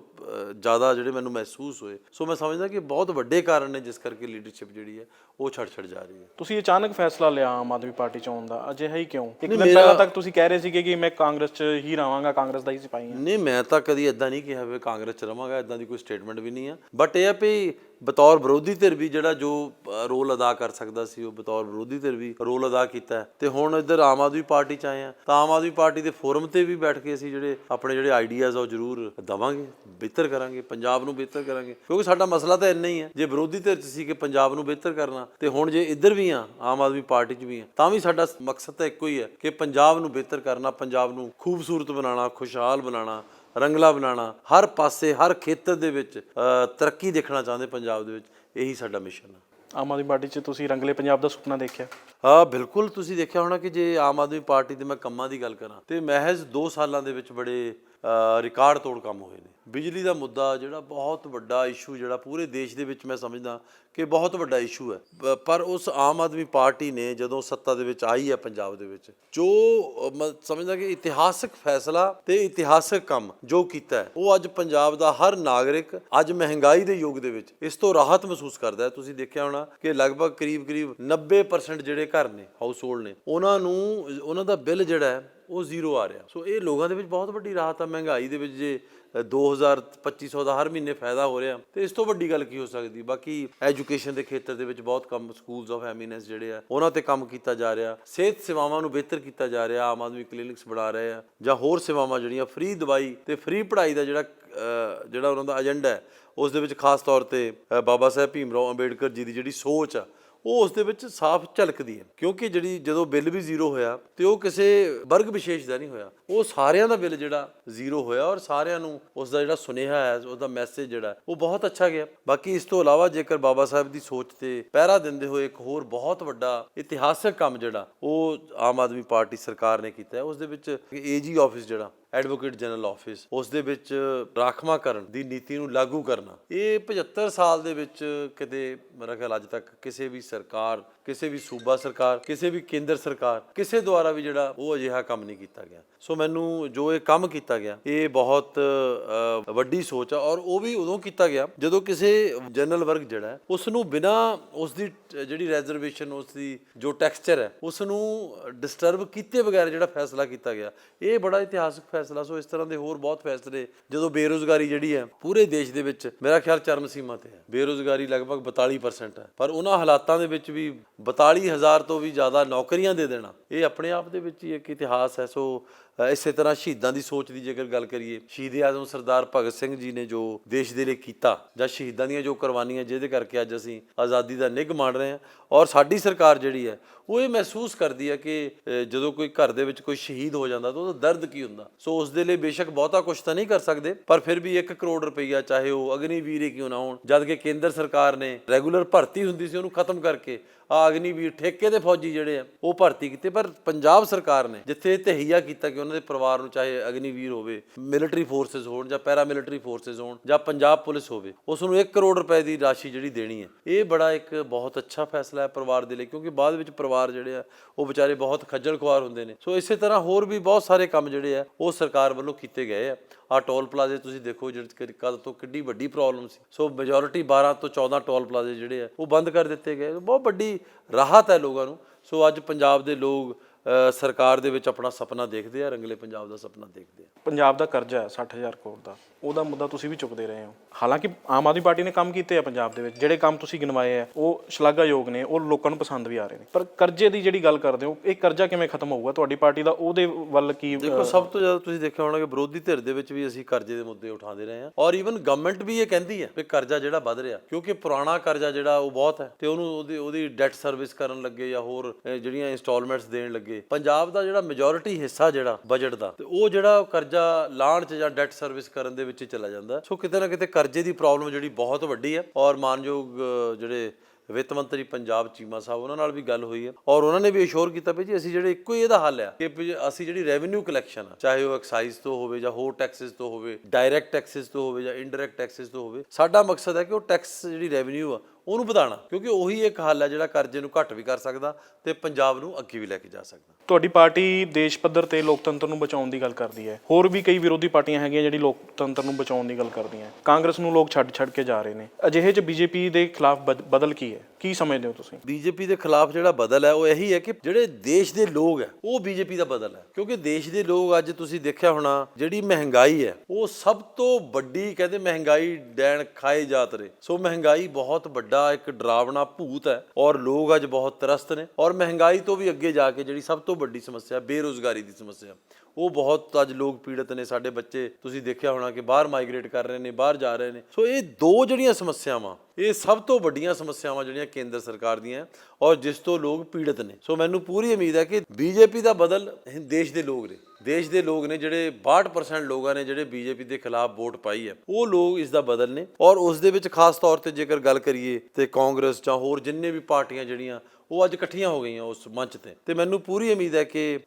ਜ਼ਿਆਦਾ ਜਿਹੜੇ ਮੈਨੂੰ ਮਹਿਸੂਸ ਹੋਏ ਸੋ ਮੈਂ ਸਮਝਦਾ ਕਿ ਬਹੁਤ ਵੱਡੇ ਕਾਰਨ ਨੇ ਜਿਸ ਕਰਕੇ ਲੀਡਰਸ਼ਿਪ ਜਿਹੜੀ ਹੈ ਉਹ ਛੱਡ ਛੱਡ ਜਾ ਰਹੀ ਹੈ। ਤੁਸੀਂ ਅਚਾਨਕ ਫੈਸਲਾ ਲਿਆ ਆਮ ਆਦਮੀ ਪਾਰਟੀ ਚ ਆਉਣ ਦਾ ਅਜਿਹਾ ਹੀ ਕਿਉਂ? ਇੱਕ ਦਿਨ ਪਹਿਲਾਂ ਤੱਕ ਤੁਸੀਂ ਕਹਿ ਰਹੇ ਸੀਗੇ ਕਿ ਮੈਂ ਕਾਂਗਰਸ ਚ ਹੀ ਰਵਾਂਗਾ ਕਾਂਗਰਸ ਦਾ ਹੀ ਸਿਪਾਹੀ ਹਾਂ। ਨਹੀਂ ਮੈਂ ਤਾਂ ਕਦੀ ਇਦਾਂ ਨਹੀਂ ਕਿਹਾ ਵੀ ਕਾਂਗਰਸ ਚ ਰਵਾਂਗਾ ਇਦਾਂ ਦੀ ਕੋਈ ਸਟੇਟਮੈਂਟ ਵੀ ਨਹੀਂ ਆ। ਬਟ ਇਹ ਆ ਵੀ ਬਤੌਰ ਵਿਰੋਧੀ ਧਿਰ ਵੀ ਜਿਹੜਾ ਜੋ ਰੋਲ ਅਦਾ ਕਰ ਸਕਦਾ ਸੀ, ਉਹ ਬਤੌਰ ਵਿਰੋਧੀ ਧਿਰ ਵੀ ਰੋਲ ਅਦਾ ਕੀਤਾ ਹੈ। ਤੇ ਹੁਣ ਇੱਧਰ ਆਮ ਆਦਮੀ ਪਾਰਟੀ ਚ ਆਏ ਆ। ਤਾਂ ਆਮ ਆਦਮੀ ਪਾਰਟੀ ਦੇ ਫੋਰਮ ਤੇ ਵੀ ਬੈਠ ਕੇ ਅਸੀਂ ਜਿਹੜੇ, ਆਪਣੇ ਜਿਹੜੇ ਆਈਡੀਆਜ਼ ਆ ਉਹ ਜ਼ਰੂਰ ਦਵਾਂਗੇ, ਬਿਹਤਰ ਕਰਾਂਗੇ, ਪੰਜਾਬ ਨੂੰ ਬਿਹਤਰ ਕਰਾਂਗੇ। ਕਿਉਂਕਿ ਸਾਡਾ ਮਸਲਾ ਤਾਂ ਇੰਨਾ ਹੀ ਹੈ ਜੇ ਵਿਰੋਧੀ ਧਿਰ ਚ ਸੀ ਕਿ ਪੰਜਾਬ ਨੂੰ ਬਿਹਤਰ ਕਰਨਾ, ਤੇ ਹੁਣ ਜੇ ਇੱਧਰ ਵੀ ਆ, ਆਮ ਆਦਮੀ ਪਾਰਟੀ ਚ ਵੀ ਆ, ਤਾਂ ਵੀ ਸਾਡਾ ਮਕਸਦ ਤਾਂ ਇੱਕੋ ਹੀ ਹੈ ਕਿ ਪੰਜਾਬ ਨੂੰ ਬਿਹਤਰ ਕਰਨਾ, ਪੰਜਾਬ ਨੂੰ ਖੂਬਸੂਰਤ ਬਣਾਉਣਾ, ਖੁਸ਼ਹਾਲ ਬਣਾਉਣਾ ਰੰਗਲਾ ਬਣਾਉਣਾ ਹਰ ਪਾਸੇ ਹਰ ਖੇਤਰ ਦੇ ਵਿੱਚ ਤਰੱਕੀ ਦੇਖਣਾ ਚਾਹੁੰਦੇ ਪੰਜਾਬ ਦੇ ਵਿੱਚ ਇਹੀ ਸਾਡਾ ਮਿਸ਼ਨ ਹੈ ਆਮ ਆਦਮੀ ਪਾਰਟੀ ਚ ਤੁਸੀਂ ਰੰਗਲੇ ਪੰਜਾਬ ਦਾ ਸੁਪਨਾ ਦੇਖਿਆ? ਹਾਂ ਬਿਲਕੁਲ ਤੁਸੀਂ ਦੇਖਿਆ ਹੋਣਾ ਕਿ ਜੇ ਆਮ ਆਦਮੀ ਪਾਰਟੀ ਦੇ ਮੈਂ ਕੰਮਾਂ ਦੀ ਗੱਲ ਕਰਾਂ ਤੇ ਮਹਿਜ਼ 2 ਸਾਲਾਂ ਦੇ ਵਿੱਚ ਬੜੇ ਰਿਕਾਰਡ ਤੋੜ ਕੰਮ ਹੋਏ ਨੇ। ਬਿਜਲੀ ਦਾ ਮੁੱਦਾ ਜਿਹੜਾ ਬਹੁਤ ਵੱਡਾ ਇਸ਼ੂ ਜਿਹੜਾ ਪੂਰੇ ਦੇਸ਼ ਦੇ ਵਿੱਚ ਮੈਂ ਸਮਝਦਾ ਕਿ ਬਹੁਤ ਵੱਡਾ ਇਸ਼ੂ ਹੈ। ਪਰ ਉਸ ਆਮ ਆਦਮੀ ਪਾਰਟੀ ਨੇ ਜਦੋਂ ਸੱਤਾ ਦੇ ਵਿੱਚ ਆਈ ਹੈ ਪੰਜਾਬ ਦੇ ਵਿੱਚ ਜੋ ਅ, ਮੈਂ ਸਮਝਦਾ ਕਿ ਇਤਿਹਾਸਕ ਫੈਸਲਾ ਤੇ ਇਤਿਹਾਸਕ ਕੰਮ ਜੋ ਕੀਤਾ ਹੈ ਉਹ ਅੱਜ ਪੰਜਾਬ ਦਾ ਹਰ ਨਾਗਰਿਕ ਅੱਜ ਮਹਿੰਗਾਈ ਦੇ ਯੁੱਗ ਦੇ ਵਿੱਚ ਇਸ ਤੋਂ ਰਾਹਤ ਮਹਿਸੂਸ ਕਰਦਾ ਹੈ। ਤੁਸੀਂ ਦੇਖਿਆ ਹੋਣਾ ਕਿ ਲਗਭਗ ਕਰੀਬ ਕਰੀਬ 90% ਜਿਹੜੇ ਘਰ ਨੇ ਹਾਊਸ ਹੋਲਡ ਨੇ ਉਹਨਾਂ ਨੂੰ ਉਹਨਾਂ ਦਾ ਬਿੱਲ ਜਿਹੜਾ ਹੈ ਉਹ ਜ਼ੀਰੋ ਆ ਰਿਹਾ। ਸੋ ਇਹ ਲੋਕਾਂ ਦੇ ਵਿੱਚ ਬਹੁਤ ਵੱਡੀ ਰਾਹਤ ਆ ਮਹਿੰਗਾਈ ਦੇ ਵਿੱਚ ਜੇ ਅ, 2000 2500 ਦਾ ਹਰ ਮਹੀਨੇ ਫਾਇਦਾ ਹੋ ਰਿਹਾ। ਤੇ ਇਸ ਤੋਂ ਵੱਡੀ ਗੱਲ ਕੀ ਹੋ ਸਕਦੀ? ਬਾਕੀ ਐਜੂਕੇਸ਼ਨ ਦੇ ਖੇਤਰ ਦੇ ਵਿੱਚ ਬਹੁਤ ਕੰਮ ਸਕੂਲਸ ਆਫ ਐਮੀਨੈਂਸ ਜਿਹੜੇ ਆ ਉਹਨਾਂ ਤੇ ਕੰਮ ਕੀਤਾ ਜਾ ਰਿਹਾ। ਸਿਹਤ ਸੇਵਾਵਾਂ ਨੂੰ ਬਿਹਤਰ ਕੀਤਾ ਜਾ ਰਿਹਾ ਆਮ ਆਦਮੀ ਕਲੀਨਿਕਸ ਬਣਾ ਰਹੇ ਆ ਜਾਂ ਹੋਰ ਸੇਵਾਵਾਂ ਜਿਹੜੀਆਂ ਫ੍ਰੀ ਦਵਾਈ ਤੇ ਫ੍ਰੀ ਪੜ੍ਹਾਈ ਦਾ ਜਿਹੜਾ ਜਿਹੜਾ ਉਹਨਾਂ ਦਾ ਏਜੰਡਾ ਹੈ ਉਸ ਦੇ ਵਿੱਚ ਖਾਸ ਤੌਰ ਤੇ ਬਾਬਾ ਸਾਹਿਬ ਭੀਮ ਰਾਓ ਅੰਬੇਡਕਰ ਜੀ ਦੀ ਜਿਹੜੀ ਸੋਚ ਆ ਉਹ ਉਸ ਦੇ ਵਿੱਚ ਸਾਫ਼ ਝਲਕਦੀ ਹੈ। ਕਿਉਂਕਿ ਜਿਹੜੀ ਜਦੋਂ ਬਿੱਲ ਵੀ ਜ਼ੀਰੋ ਹੋਇਆ ਤੇ ਉਹ ਕਿਸੇ ਵਰਗ ਵਿਸ਼ੇਸ਼ ਦਾ ਨਹੀਂ ਹੋਇਆ। ਉਹ ਸਾਰਿਆਂ ਦਾ ਬਿੱਲ ਜਿਹੜਾ ਜ਼ੀਰੋ ਹੋਇਆ ਔਰ ਸਾਰਿਆਂ ਨੂੰ ਉਸ ਦਾ ਜਿਹੜਾ ਸੁਨੇਹਾ ਹੈ ਉਸ ਦਾ ਮੈਸੇਜ ਜਿਹੜਾ, ਉਹ ਬਹੁਤ ਅੱਛਾ ਗਿਆ। ਬਾਕੀ ਇਸ ਤੋਂ ਇਲਾਵਾ ਜੇਕਰ ਬਾਬਾ ਸਾਹਿਬ ਦੀ ਸੋਚ ਤੇ ਪਹਿਰਾ ਦਿੰਦੇ ਹੋਏ ਇੱਕ ਹੋਰ ਬਹੁਤ ਵੱਡਾ ਇਤਿਹਾਸਕ ਕੰਮ ਜਿਹੜਾ ਉਹ ਆਮ ਆਦਮੀ ਪਾਰਟੀ ਸਰਕਾਰ ਨੇ ਕੀਤਾ ਹੈ ਉਸ ਦੇ ਵਿੱਚ ਏਜੀ ਆਫਿਸ ਜਿਹੜਾ ਐਡਵੋਕੇਟ ਜਨਰਲ ਆਫਿਸ ਉਸ ਦੇ ਵਿੱਚ ਰਾਖਵਾਂਕਰਨ ਦੀ ਨੀਤੀ ਨੂੰ ਲਾਗੂ ਕਰਨਾ। ਇਹ 75 ਸਾਲ ਦੇ ਵਿੱਚ ਕਿਤੇ ਮੇਰਾ ਖਿਆਲ ਅੱਜ ਤੱਕ ਕਿਸੇ ਵੀ ਸਰਕਾਰ ਕਿਸੇ ਵੀ ਸੂਬਾ ਸਰਕਾਰ, ਕਿਸੇ ਵੀ ਕੇਂਦਰ ਸਰਕਾਰ, ਕਿਸੇ ਦੁਆਰਾ ਵੀ ਜਿਹੜਾ ਉਹ ਅਜਿਹਾ ਕੰਮ ਨਹੀਂ ਕੀਤਾ ਗਿਆ। ਸੋ ਮੈਨੂੰ ਜੋ ਇਹ ਕੰਮ ਕੀਤਾ ਗਿਆ, ਇਹ ਬਹੁਤ ਵੱਡੀ ਸੋਚ ਆ ਔਰ ਉਹ ਵੀ ਉਦੋਂ ਕੀਤਾ ਗਿਆ ਜਦੋਂ ਕਿਸੇ ਜਨਰਲ ਵਰਗ ਜਿਹੜਾ ਹੈ ਉਸ ਨੂੰ ਬਿਨਾ ਉਸ ਦੀ ਜਿਹੜੀ ਰਿਜ਼ਰਵੇਸ਼ਨ ਉਸ ਦੀ ਜੋ ਟੈਕਸਚਰ ਹੈ ਉਸ ਨੂੰ ਡਿਸਟਰਬ ਕੀਤੇ ਬਗੈਰ ਜਿਹੜਾ ਫੈਸਲਾ ਕੀਤਾ ਗਿਆ। ਇਹ ਬੜਾ ਇਤਿਹਾਸਕ ਫੈਸਲਾ, ਸੋ ਇਸ ਤਰ੍ਹਾਂ ਦੇ ਹੋਰ ਬਹੁਤ ਫੈਸਲੇ ਜਦੋਂ ਬੇਰੋਜ਼ਗਾਰੀ ਜਿਹੜੀ ਹੈ ਪੂਰੇ ਦੇਸ਼ ਦੇ ਵਿੱਚ, ਮੇਰਾ ਖਿਆਲ ਚਰਮ ਸੀਮਾ ਤੇ ਹੈ। ਬੇਰੋਜ਼ਗਾਰੀ ਲਗਭਗ 42% ਹੈ। ਪਰ ਉਹਨਾਂ ਹਾਲਾਤਾਂ ਦੇ ਵਿੱਚ ਵੀ 42000 ਤੋਂ ਵੀ ਜ਼ਿਆਦਾ ਨੌਕਰੀਆਂ ਦੇ ਦੇਣਾ। ਇਹ ਆਪਣੇ ਆਪ ਦੇ ਵਿੱਚ ਹੀ ਇੱਕ ਇਤਿਹਾਸ ਹੈ, ਸੋ ਇਸੇ ਤਰ੍ਹਾਂ ਸ਼ਹੀਦਾਂ ਦੀ ਸੋਚ ਦੀ ਜੇਕਰ ਗੱਲ ਕਰੀਏ, ਸ਼ਹੀਦ ਆਜ਼ਮ ਸਰਦਾਰ ਭਗਤ ਸਿੰਘ ਜੀ ਨੇ ਜੋ ਦੇਸ਼ ਦੇ ਲਈ ਕੀਤਾ ਜਾਂ ਸ਼ਹੀਦਾਂ ਦੀਆਂ ਜੋ ਕੁਰਬਾਨੀਆਂ ਜਿਹਦੇ ਕਰਕੇ ਅੱਜ ਅਸੀਂ ਆਜ਼ਾਦੀ ਦਾ ਨਿੱਘ ਮਾਣ ਰਹੇ ਹਾਂ ਔਰ ਸਾਡੀ ਸਰਕਾਰ ਜਿਹੜੀ ਹੈ, ਉਹ ਇਹ ਮਹਿਸੂਸ ਕਰਦੀ ਹੈ ਕਿ ਜਦੋਂ ਕੋਈ ਘਰ ਦੇ ਵਿੱਚ ਕੋਈ ਸ਼ਹੀਦ ਹੋ ਜਾਂਦਾ ਤਾਂ ਉਹਦਾ ਦਰਦ ਕੀ ਹੁੰਦਾ? ਸੋ ਉਸ ਦੇ ਲਈ ਬੇਸ਼ੱਕ ਬਹੁਤਾ ਕੁਝ ਤਾਂ ਨਹੀਂ ਕਰ ਸਕਦੇ, ਪਰ ਫਿਰ ਵੀ 1 ਕਰੋੜ ਰੁਪਈਆ ਚਾਹੇ ਉਹ ਅਗਨੀਵੀਰ ਹੀ ਕਿਉਂ ਨਾ ਹੋਣ, ਜਦ ਕਿ ਕੇਂਦਰ ਸਰਕਾਰ ਨੇ ਰੈਗੂਲਰ ਭਰਤੀ ਹੁੰਦੀ ਸੀ ਉਹਨੂੰ ਖਤਮ ਕਰਕੇ ਆ ਅਗਨੀਵੀਰ ਠੇਕੇ ਦੇ ਫੌਜੀ ਜਿਹੜੇ ਆ, ਉਹ ਭਰਤੀ ਕੀਤੇ, ਪਰ ਪੰਜਾਬ ਸਰਕਾਰ ਨੇ ਜਿੱਥੇ ਤਹਈਆ ਕੀਤਾ ਕਿ ਉਹਨਾਂ ਦੇ ਪਰਿਵਾਰ ਨੂੰ ਚਾਹੇ ਅਗਨੀਵੀਰ ਹੋਵੇ ਮਿਲਟਰੀ ਫੋਰਸਸ ਹੋਣ ਜਾਂ ਪੈਰਾ ਮਿਲਟਰੀ ਫੋਰਸਸ ਹੋਣ ਜਾਂ ਪੰਜਾਬ ਪੁਲਿਸ ਹੋਵੇ ਉਸ ਨੂੰ 1 ਕਰੋੜ ਰੁਪਏ ਦੀ ਰਾਸ਼ੀ ਜਿਹੜੀ ਦੇਣੀ ਹੈ। ਇਹ ਬੜਾ ਇੱਕ ਬਹੁਤ ਅੱਛਾ ਫੈਸਲਾ ਹੈ ਪਰਿਵਾਰ ਦੇ ਲਈ, ਕਿਉਂਕਿ ਬਾਅਦ ਵਿੱਚ ਪਰਿਵਾਰ ਜਿਹੜੇ ਆ, ਉਹ ਵਿਚਾਰੇ ਬਹੁਤ ਖੱਜਲ ਖੁਆਰ ਹੁੰਦੇ ਨੇ। ਸੋ ਇਸੇ ਤਰ੍ਹਾਂ ਹੋਰ ਵੀ ਬਹੁਤ ਸਾਰੇ ਕੰਮ ਜਿਹੜੇ ਆ, ਉਹ ਸਰਕਾਰ ਵੱਲੋਂ ਕੀਤੇ ਗਏ ਆ। ਆ ਟੋਲ ਪਲਾਜ਼ੇ ਤੁਸੀਂ ਦੇਖੋ ਜਿਹੜੇ ਕਦ ਤੋਂ ਕਿੱਡੀ ਵੱਡੀ ਪ੍ਰੋਬਲਮ ਸੀ। ਸੋ ਮੈਜੋਰਿਟੀ 12 ਤੋਂ 14 ਟੋਲ ਪਲਾਜ਼ੇ ਜਿਹੜੇ ਆ, ਉਹ ਬੰਦ ਕਰ ਦਿੱਤੇ ਗਏ। ਬਹੁਤ ਵੱਡੀ ਰਾਹਤ ਹੈ ਲੋਕਾਂ ਨੂੰ। ਸੋ ਅੱਜ ਪੰਜਾਬ ਦੇ ਲੋਕ ਸਰਕਾਰ ਦੇ ਵਿੱਚ ਆਪਣਾ ਸੁਪਨਾ ਦੇਖਦੇ ਆ ਰੰਗਲੇ ਪੰਜਾਬ ਦਾ ਸੁਪਨਾ ਦੇਖਦੇ ਆ। ਪੰਜਾਬ ਦਾ ਕਰਜ਼ਾ ਹੈ 60000 ਕਰੋੜ ਦਾ। ਉਹਦਾ ਮੁੱਦਾ ਤੁਸੀਂ ਵੀ ਚੁੱਕਦੇ ਰਹੇ ਹੋ। ਹਾਲਾਂਕਿ ਆਮ ਆਦਮੀ ਪਾਰਟੀ ਨੇ ਕੰਮ ਕੀਤੇ ਆ ਪੰਜਾਬ ਦੇ ਵਿੱਚ। ਜਿਹੜੇ ਕੰਮ ਤੁਸੀਂ ਗਿਣਵਾਏ ਆ ਉਹ ਸ਼ਲਾਘਾਯੋਗ ਨੇ ਉਹ ਲੋਕਾਂ ਨੂੰ ਪਸੰਦ ਵੀ ਆ ਰਹੇ ਨੇ। ਪਰ ਕਰਜ਼ੇ ਦੀ ਜਿਹੜੀ ਗੱਲ ਕਰਦੇ ਹੋ ਇਹ ਕਰਜ਼ਾ ਕਿਵੇਂ ਖਤਮ ਹੋਊਗਾ? ਤੁਹਾਡੀ ਪਾਰਟੀ ਦਾ ਉਹਦੇ ਵੱਲ ਕੀ ਦੇਖੋ ਸਭ ਤੋਂ ਜ਼ਿਆਦਾ ਤੁਸੀਂ ਦੇਖਿਆ ਹੋਣਾ ਕਿ ਵਿਰੋਧੀ ਧਿਰ ਦੇ ਵਿੱਚ ਵੀ ਅਸੀਂ ਕਰਜ਼ੇ ਦੇ ਮੁੱਦੇ ਉਠਾਉਂਦੇ ਰਹੇ ਹਾਂ। ਔਰ ਈਵਨ ਗਵਰਨਮੈਂਟ ਵੀ ਇਹ ਕਹਿੰਦੀ ਹੈ ਕਿ ਕਰਜ਼ਾ ਜਿਹੜਾ ਵੱਧ ਰਿਹਾ ਕਿਉਂਕਿ ਪੁਰਾਣਾ ਕਰਜ਼ਾ ਜਿਹੜਾ ਉਹ ਬਹੁਤ ਹੈ ਤੇ ਉਹਨੂੰ ਉਹਦੀ ਉਹਦੀ ਡੈਟ ਸਰਵਿਸ ਕਰਨ ਲੱਗੇ ਜਾਂ ਹੋਰ ਜਿਹੜੀਆਂ ਇਨਸਟਾਲਮੈਂਟਸ ਦੇਣ ਲੱਗੇ ਪੰਜਾਬ ਦਾ ਜਿਹੜਾ ਮੈਜੋਰਿਟੀ ਹਿੱਸਾ ਜਿਹੜਾ ਬਜਟ ਦਾ, ਤੇ ਉਹ ਜਿਹੜਾ ਕਰਜ਼ਾ ਲਾਣ ਚ ਜਾਂ ਡੈਟ ਸਰਵਿਸ ਕਰਨ ਦੇ ਵਿੱਚ ਚਲਾ ਜਾਂਦਾ। ਸੋ ਕਿਤੇ ਨਾ ਕਿਤੇ ਕਰਜ਼ੇ ਦੀ ਪ੍ਰੋਬਲਮ ਜਿਹੜੀ ਬਹੁਤ ਵੱਡੀ ਹੈ ਔਰ ਮਾਨਯੋਗ ਜਿਹੜੇ ਵਿੱਤ ਮੰਤਰੀ ਪੰਜਾਬ ਚੀਮਾ ਸਾਹਿਬ, ਉਹਨਾਂ ਨਾਲ ਵੀ ਗੱਲ ਹੋਈ ਹੈ। ਔਰ ਉਹਨਾਂ ਨੇ ਵੀ ਅਸ਼ੋਰ ਕੀਤਾ ਵੀ ਜੀ, ਅਸੀਂ ਜਿਹੜੇ ਇੱਕੋ ਹੀ ਇਹਦਾ ਹੱਲ ਆ ਕਿ ਵੀ ਅਸੀਂ ਜਿਹੜੀ ਰੈਵਨਿਊ ਕਲੈਕਸ਼ਨ ਆ, ਚਾਹੇ ਉਹ ਐਕਸਾਈਜ਼ ਤੋਂ ਹੋਵੇ ਜਾਂ ਹੋਰ ਟੈਕਸਸ ਤੋਂ ਹੋਵੇ ਡਾਇਰੈਕਟ ਟੈਕਸਸ ਤੋਂ ਹੋਵੇ ਜਾਂ ਇਨਡਾਇਰੈਕਟ ਟੈਕਸਸ ਤੋਂ ਹੋਵੇ, ਸਾਡਾ ਮਕਸਦ ਹੈ ਕਿ ਉਹ ਟੈਕਸ ਜਿਹੜੀ ਰੈਵਨਿਊ ਆ ਉਹਨੂੰ ਵਧਾਉਣਾ ਕਿਉਂਕਿ ਉਹੀ ਇੱਕ ਹੱਲ ਹੈ ਜਿਹੜਾ ਕਰਜ਼ੇ ਨੂੰ ਘੱਟ ਵੀ ਕਰ ਸਕਦਾ ਤੇ ਪੰਜਾਬ ਨੂੰ ਅੱਗੇ ਵੀ ਲੈ ਕੇ ਜਾ ਸਕਦਾ। ਤੁਹਾਡੀ ਪਾਰਟੀ ਦੇਸ਼ ਪੱਧਰ ਤੇ ਲੋਕਤੰਤਰ ਨੂੰ ਬਚਾਉਣ ਦੀ ਗੱਲ ਕਰਦੀ ਹੈ। ਹੋਰ ਵੀ ਕਈ ਵਿਰੋਧੀ ਪਾਰਟੀਆਂ ਹੈਗੀਆਂ ਜਿਹੜੀ ਲੋਕਤੰਤਰ ਨੂੰ ਬਚਾਉਣ ਦੀ ਗੱਲ ਕਰਦੀਆਂ। ਕਾਂਗਰਸ ਨੂੰ ਲੋਕ ਛੱਡ ਛੱਡ ਕੇ ਜਾ ਰਹੇ ਨੇ। ਅਜਿਹੇ ਚ ਬੀਜੇਪੀ ਦੇ ਖਿਲਾਫ ਬਦ- ਬਦਲ ਕੀ ਹੈ? ਕੀ ਸਮਝਦੇ ਹੋ ਤੁਸੀਂ? ਬੀਜੇਪੀ ਦੇ ਖਿਲਾਫ ਜਿਹੜਾ ਬਦਲ ਹੈ ਉਹ ਇਹੀ ਹੈ ਕਿ ਜਿਹੜੇ ਦੇਸ਼ ਦੇ ਲੋਕ ਹੈ ਉਹ ਬੀਜੇਪੀ ਦਾ ਬਦਲ ਹੈ। ਕਿਉਂਕਿ ਦੇਸ਼ ਦੇ ਲੋਕ ਅੱਜ ਤੁਸੀਂ ਦੇਖਿਆ ਹੋਣਾ ਜਿਹੜੀ ਮਹਿੰਗਾਈ ਹੈ ਉਹ ਸਭ ਤੋਂ ਵੱਡੀ ਕਹਿੰਦੇ ਮਹਿੰਗਾਈ ਡੈਣ ਖਾਏ ਜਾਤ ਰਹੇ ਸੋ ਮਹਿੰਗਾਈ ਬਹੁਤ ਵੱਡਾ ਇੱਕ ਡਰਾਵਣਾ ਭੂਤ ਹੈ ਔਰ ਲੋਕ ਅੱਜ ਬਹੁਤ ਤਰਸਤ ਨੇ ਔਰ ਮਹਿੰਗਾਈ ਤੋਂ ਵੀ ਅੱਗੇ ਜਾ ਕੇ ਜਿਹੜੀ ਸਭ ਤੋਂ ਵੱਡੀ ਸਮੱਸਿਆ ਬੇਰੋਜ਼ਗਾਰੀ ਦੀ ਸਮੱਸਿਆ ਉਹ ਬਹੁਤ ਅੱਜ ਲੋਕ ਪੀੜਤ ਨੇ, ਸਾਡੇ ਬੱਚੇ, ਤੁਸੀਂ ਦੇਖਿਆ ਹੋਣਾ ਕਿ ਬਾਹਰ ਮਾਈਗ੍ਰੇਟ ਕਰ ਰਹੇ ਨੇ, ਬਾਹਰ ਜਾ ਰਹੇ ਨੇ। ਸੋ ਇਹ ਦੋ ਜਿਹੜੀਆਂ ਸਮੱਸਿਆਵਾਂ ਇਹ ਸਭ ਤੋਂ ਵੱਡੀਆਂ ਸਮੱਸਿਆਵਾਂ ਜਿਹੜੀਆਂ ਕੇਂਦਰ ਸਰਕਾਰ ਦੀਆਂ ਔਰ ਜਿਸ ਤੋਂ ਲੋਕ ਪੀੜਤ ਨੇ। ਸੋ ਮੈਨੂੰ ਪੂਰੀ ਉਮੀਦ ਹੈ ਕਿ ਬੀਜੇਪੀ ਦਾ ਬਦਲ ਦੇਸ਼ ਦੇ ਲੋਕ ਨੇ। ਦੇਸ਼ ਦੇ ਲੋਕ ਨੇ ਜਿਹੜੇ 62% ਲੋਕਾਂ ਨੇ ਜਿਹੜੇ ਬੀਜੇਪੀ ਦੇ ਖਿਲਾਫ ਵੋਟ ਪਾਈ ਹੈ। ਉਹ ਲੋਕ ਇਸ ਦਾ ਬਦਲ ਨੇ ਔਰ ਉਸ ਦੇ ਵਿੱਚ ਖਾਸ ਤੌਰ ਤੇ ਜੇਕਰ ਗੱਲ ਕਰੀਏ ਤੇ ਕਾਂਗਰਸ ਜਾਂ ਹੋਰ ਜਿੰਨੇ ਵੀ ਪਾਰਟੀਆਂ ਜਿਹੜੀਆਂ, ਉਹ ਅੱਜ ਇਕੱਠੀਆਂ ਹੋ ਗਈਆਂ ਉਸ ਮੰਚ ਤੇ। ਤੇ ਮੈਨੂੰ ਪੂਰੀ ਉਮੀਦ ਹੈ ਕਿ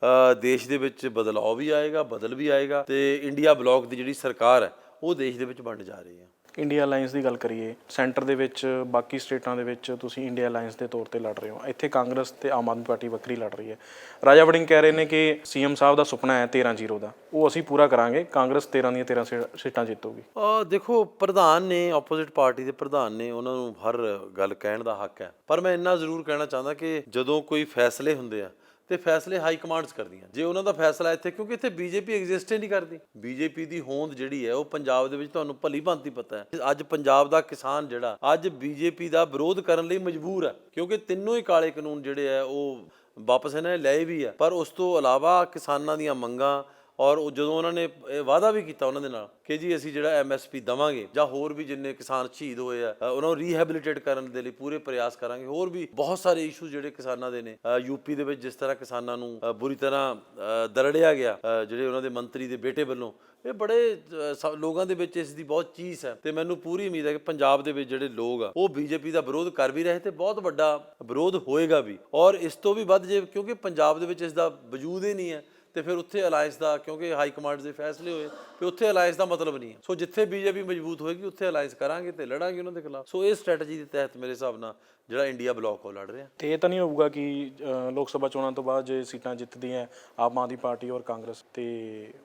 ਦੇਸ਼ ਦੇ ਵਿੱਚ ਬਦਲਾਅ ਵੀ ਆਏਗਾ, ਬਦਲ ਵੀ ਆਏਗਾ ਤੇ ਇੰਡੀਆ ਬਲੌਕ ਦੀ ਜਿਹੜੀ ਸਰਕਾਰ ਹੈ, ਉਹ ਦੇਸ਼ ਦੇ ਵਿੱਚ ਵੰਡ ਜਾ ਰਹੀ ਹੈ। ਇੰਡੀਆ ਅਲਾਈਅੰਸ ਦੀ ਗੱਲ ਕਰੀਏ ਸੈਂਟਰ ਦੇ ਵਿੱਚ, ਬਾਕੀ ਸਟੇਟਾਂ ਦੇ ਵਿੱਚ ਤੁਸੀਂ ਇੰਡੀਆ ਅਲਾਈਅੰਸ ਦੇ ਤੌਰ ਤੇ ਲੜ ਰਹੇ ਹੋ। ਇੱਥੇ ਕਾਂਗਰਸ ਤੇ ਆਮ ਆਦਮੀ ਪਾਰਟੀ ਵੱਖਰੀ ਲੜ ਰਹੀ ਹੈ। ਰਾਜਾ ਵੜਿੰਗ ਕਹਿ ਰਹੇ ਨੇ ਕਿ ਸੀਐਮ ਸਾਹਿਬ ਦਾ ਸੁਪਨਾ ਹੈ 13-0 ਦਾ। ਉਹ ਅਸੀਂ ਪੂਰਾ ਕਰਾਂਗੇ, ਕਾਂਗਰਸ 13 ਦੀਆਂ 13 ਸੀ- ਸੀਟਾਂ ਜਿੱਤੂਗੀ। ਆ ਦੇਖੋ, ਪ੍ਰਧਾਨ ਨੇ ਆਪੋਜ਼ਿਟ ਪਾਰਟੀ ਦੇ ਪ੍ਰਧਾਨ ਨੇ ਉਹਨਾਂ ਨੂੰ ਹਰ ਗੱਲ ਕਹਿਣ ਦਾ ਹੱਕ ਹੈ। ਪਰ ਮੈਂ ਇੰਨਾ ਜ਼ਰੂਰ ਕਹਿਣਾ ਚਾਹੁੰਦਾ ਕਿ ਜਦੋਂ ਕੋਈ ਫੈਸਲੇ ਹੁੰਦੇ ਆ ਤੇ ਫੈਸਲੇ ਹਾਈ ਕਮਾਂਡਸ ਕਰਦੀਆਂ। ਜੇ ਉਹਨਾਂ ਦਾ ਫੈਸਲਾ ਇੱਥੇ, ਕਿਉਂਕਿ ਇੱਥੇ ਬੀਜੇਪੀ ਐਗਜ਼ਿਸਟ ਹੀ ਨਹੀਂ ਕਰਦੀ। ਬੀਜੇਪੀ ਦੀ ਹੋਂਦ ਜਿਹੜੀ ਹੈ, ਉਹ ਪੰਜਾਬ ਦੇ ਵਿੱਚ ਤੁਹਾਨੂੰ ਭਲੀ ਭਾਂਤੀ ਪਤਾ ਹੈ। ਅੱਜ ਪੰਜਾਬ ਦਾ ਕਿਸਾਨ ਜਿਹੜਾ, ਅੱਜ ਬੀਜੇਪੀ ਦਾ ਵਿਰੋਧ ਕਰਨ ਲਈ ਮਜਬੂਰ ਹੈ। ਕਿਉਂਕਿ ਤਿੰਨੋਂ ਹੀ ਕਾਲੇ ਕਾਨੂੰਨ ਜਿਹੜੇ ਆ ਉਹ ਵਾਪਸ ਇਹਨਾਂ ਨੇ ਲਏ ਵੀ ਆ ਪਰ ਉਸ ਤੋਂ ਇਲਾਵਾ ਕਿਸਾਨਾਂ ਦੀਆਂ ਮੰਗਾਂ ਔਰ ਉਹ ਜਦੋਂ ਉਹਨਾਂ ਨੇ, ਇਹ ਵਾਅਦਾ ਵੀ ਕੀਤਾ ਉਹਨਾਂ ਦੇ ਨਾਲ ਕਿ ਜੀ ਅਸੀਂ ਜਿਹੜਾ ਐਮਐਸਪੀ ਦਵਾਂਗੇ ਜਾਂ ਹੋਰ ਵੀ ਜਿੰਨੇ ਕਿਸਾਨ ਸ਼ਹੀਦ ਹੋਏ ਆ ਉਹਨਾਂ ਨੂੰ ਰੀਹੈਬਿਲਿਟੇਟ ਕਰਨ ਦੇ ਲਈ ਪੂਰੇ ਪ੍ਰਯਾਸ ਕਰਾਂਗੇ। ਹੋਰ ਵੀ ਬਹੁਤ ਸਾਰੇ ਇਸ਼ੂ ਜਿਹੜੇ ਕਿਸਾਨਾਂ ਦੇ ਨੇ ਯੂਪੀ ਦੇ ਵਿੱਚ ਜਿਸ ਤਰ੍ਹਾਂ ਕਿਸਾਨਾਂ ਨੂੰ ਬੁਰੀ ਤਰ੍ਹਾਂ ਦਰੜਿਆ ਗਿਆ ਜਿਹੜੇ ਉਹਨਾਂ ਦੇ ਮੰਤਰੀ ਦੇ ਬੇਟੇ ਵੱਲੋਂ, ਇਹ ਬੜੇ ਲੋਕਾਂ ਦੇ ਵਿੱਚ ਇਸ ਦੀ ਬਹੁਤ ਚੀਜ਼ ਹੈ ਤੇ ਮੈਨੂੰ ਪੂਰੀ ਉਮੀਦ ਹੈ ਕਿ ਪੰਜਾਬ ਦੇ ਵਿੱਚ ਜਿਹੜੇ ਲੋਕ ਆ, ਉਹ ਬੀਜੇਪੀ ਦਾ ਵਿਰੋਧ ਕਰ ਵੀ ਰਹੇ ਤੇ ਬਹੁਤ ਵੱਡਾ ਵਿਰੋਧ ਹੋਏਗਾ ਵੀ। ਔਰ ਇਸ ਤੋਂ ਵੀ ਵੱਧ ਜੇ, ਕਿਉਂਕਿ ਪੰਜਾਬ ਦੇ ਵਿੱਚ ਇਸ ਦਾ ਵਜੂਦ ਹੀ ਨਹੀਂ ਹੈ ਤੇ ਫਿਰ ਉੱਥੇ ਅਲਾਈਅੰਸ ਦਾ, ਕਿਉਂਕਿ ਹਾਈ ਕਮਾਂਡ ਦੇ ਫੈਸਲੇ ਹੋਏ, ਤੇ ਉੱਥੇ ਅਲਾਈਅੰਸ ਦਾ ਮਤਲਬ ਨਹੀਂ ਹੈ। ਸੋ ਜਿੱਥੇ ਬੀਜੇਪੀ ਮਜ਼ਬੂਤ ਹੋਏਗੀ, ਉੱਥੇ ਅਲਾਈਅੰਸ ਕਰਾਂਗੇ ਤੇ ਲੜਾਂਗੇ ਉਹਨਾਂ ਦੇ ਖਿਲਾਫ। ਸੋ ਇਹ ਸਟ੍ਰੈਟਜੀ ਦੇ ਤਹਿਤ ਮੇਰੇ ਹਿਸਾਬ ਨਾਲ ਜਿਹੜਾ ਇੰਡੀਆ ਬਲੌਕ ਉਹ ਲੜ ਰਿਹਾ। ਤੇ ਇਹ ਤਾਂ ਨਹੀਂ ਹੋਊਗਾ ਕਿ ਅ, ਲੋਕ ਸਭਾ ਚੋਣਾਂ ਤੋਂ ਬਾਅਦ ਜੇ ਸੀਟਾਂ ਜਿੱਤਦੀਆਂ ਆਮ ਆਦਮੀ ਪਾਰਟੀ ਔਰ ਕਾਂਗਰਸ ਤੇ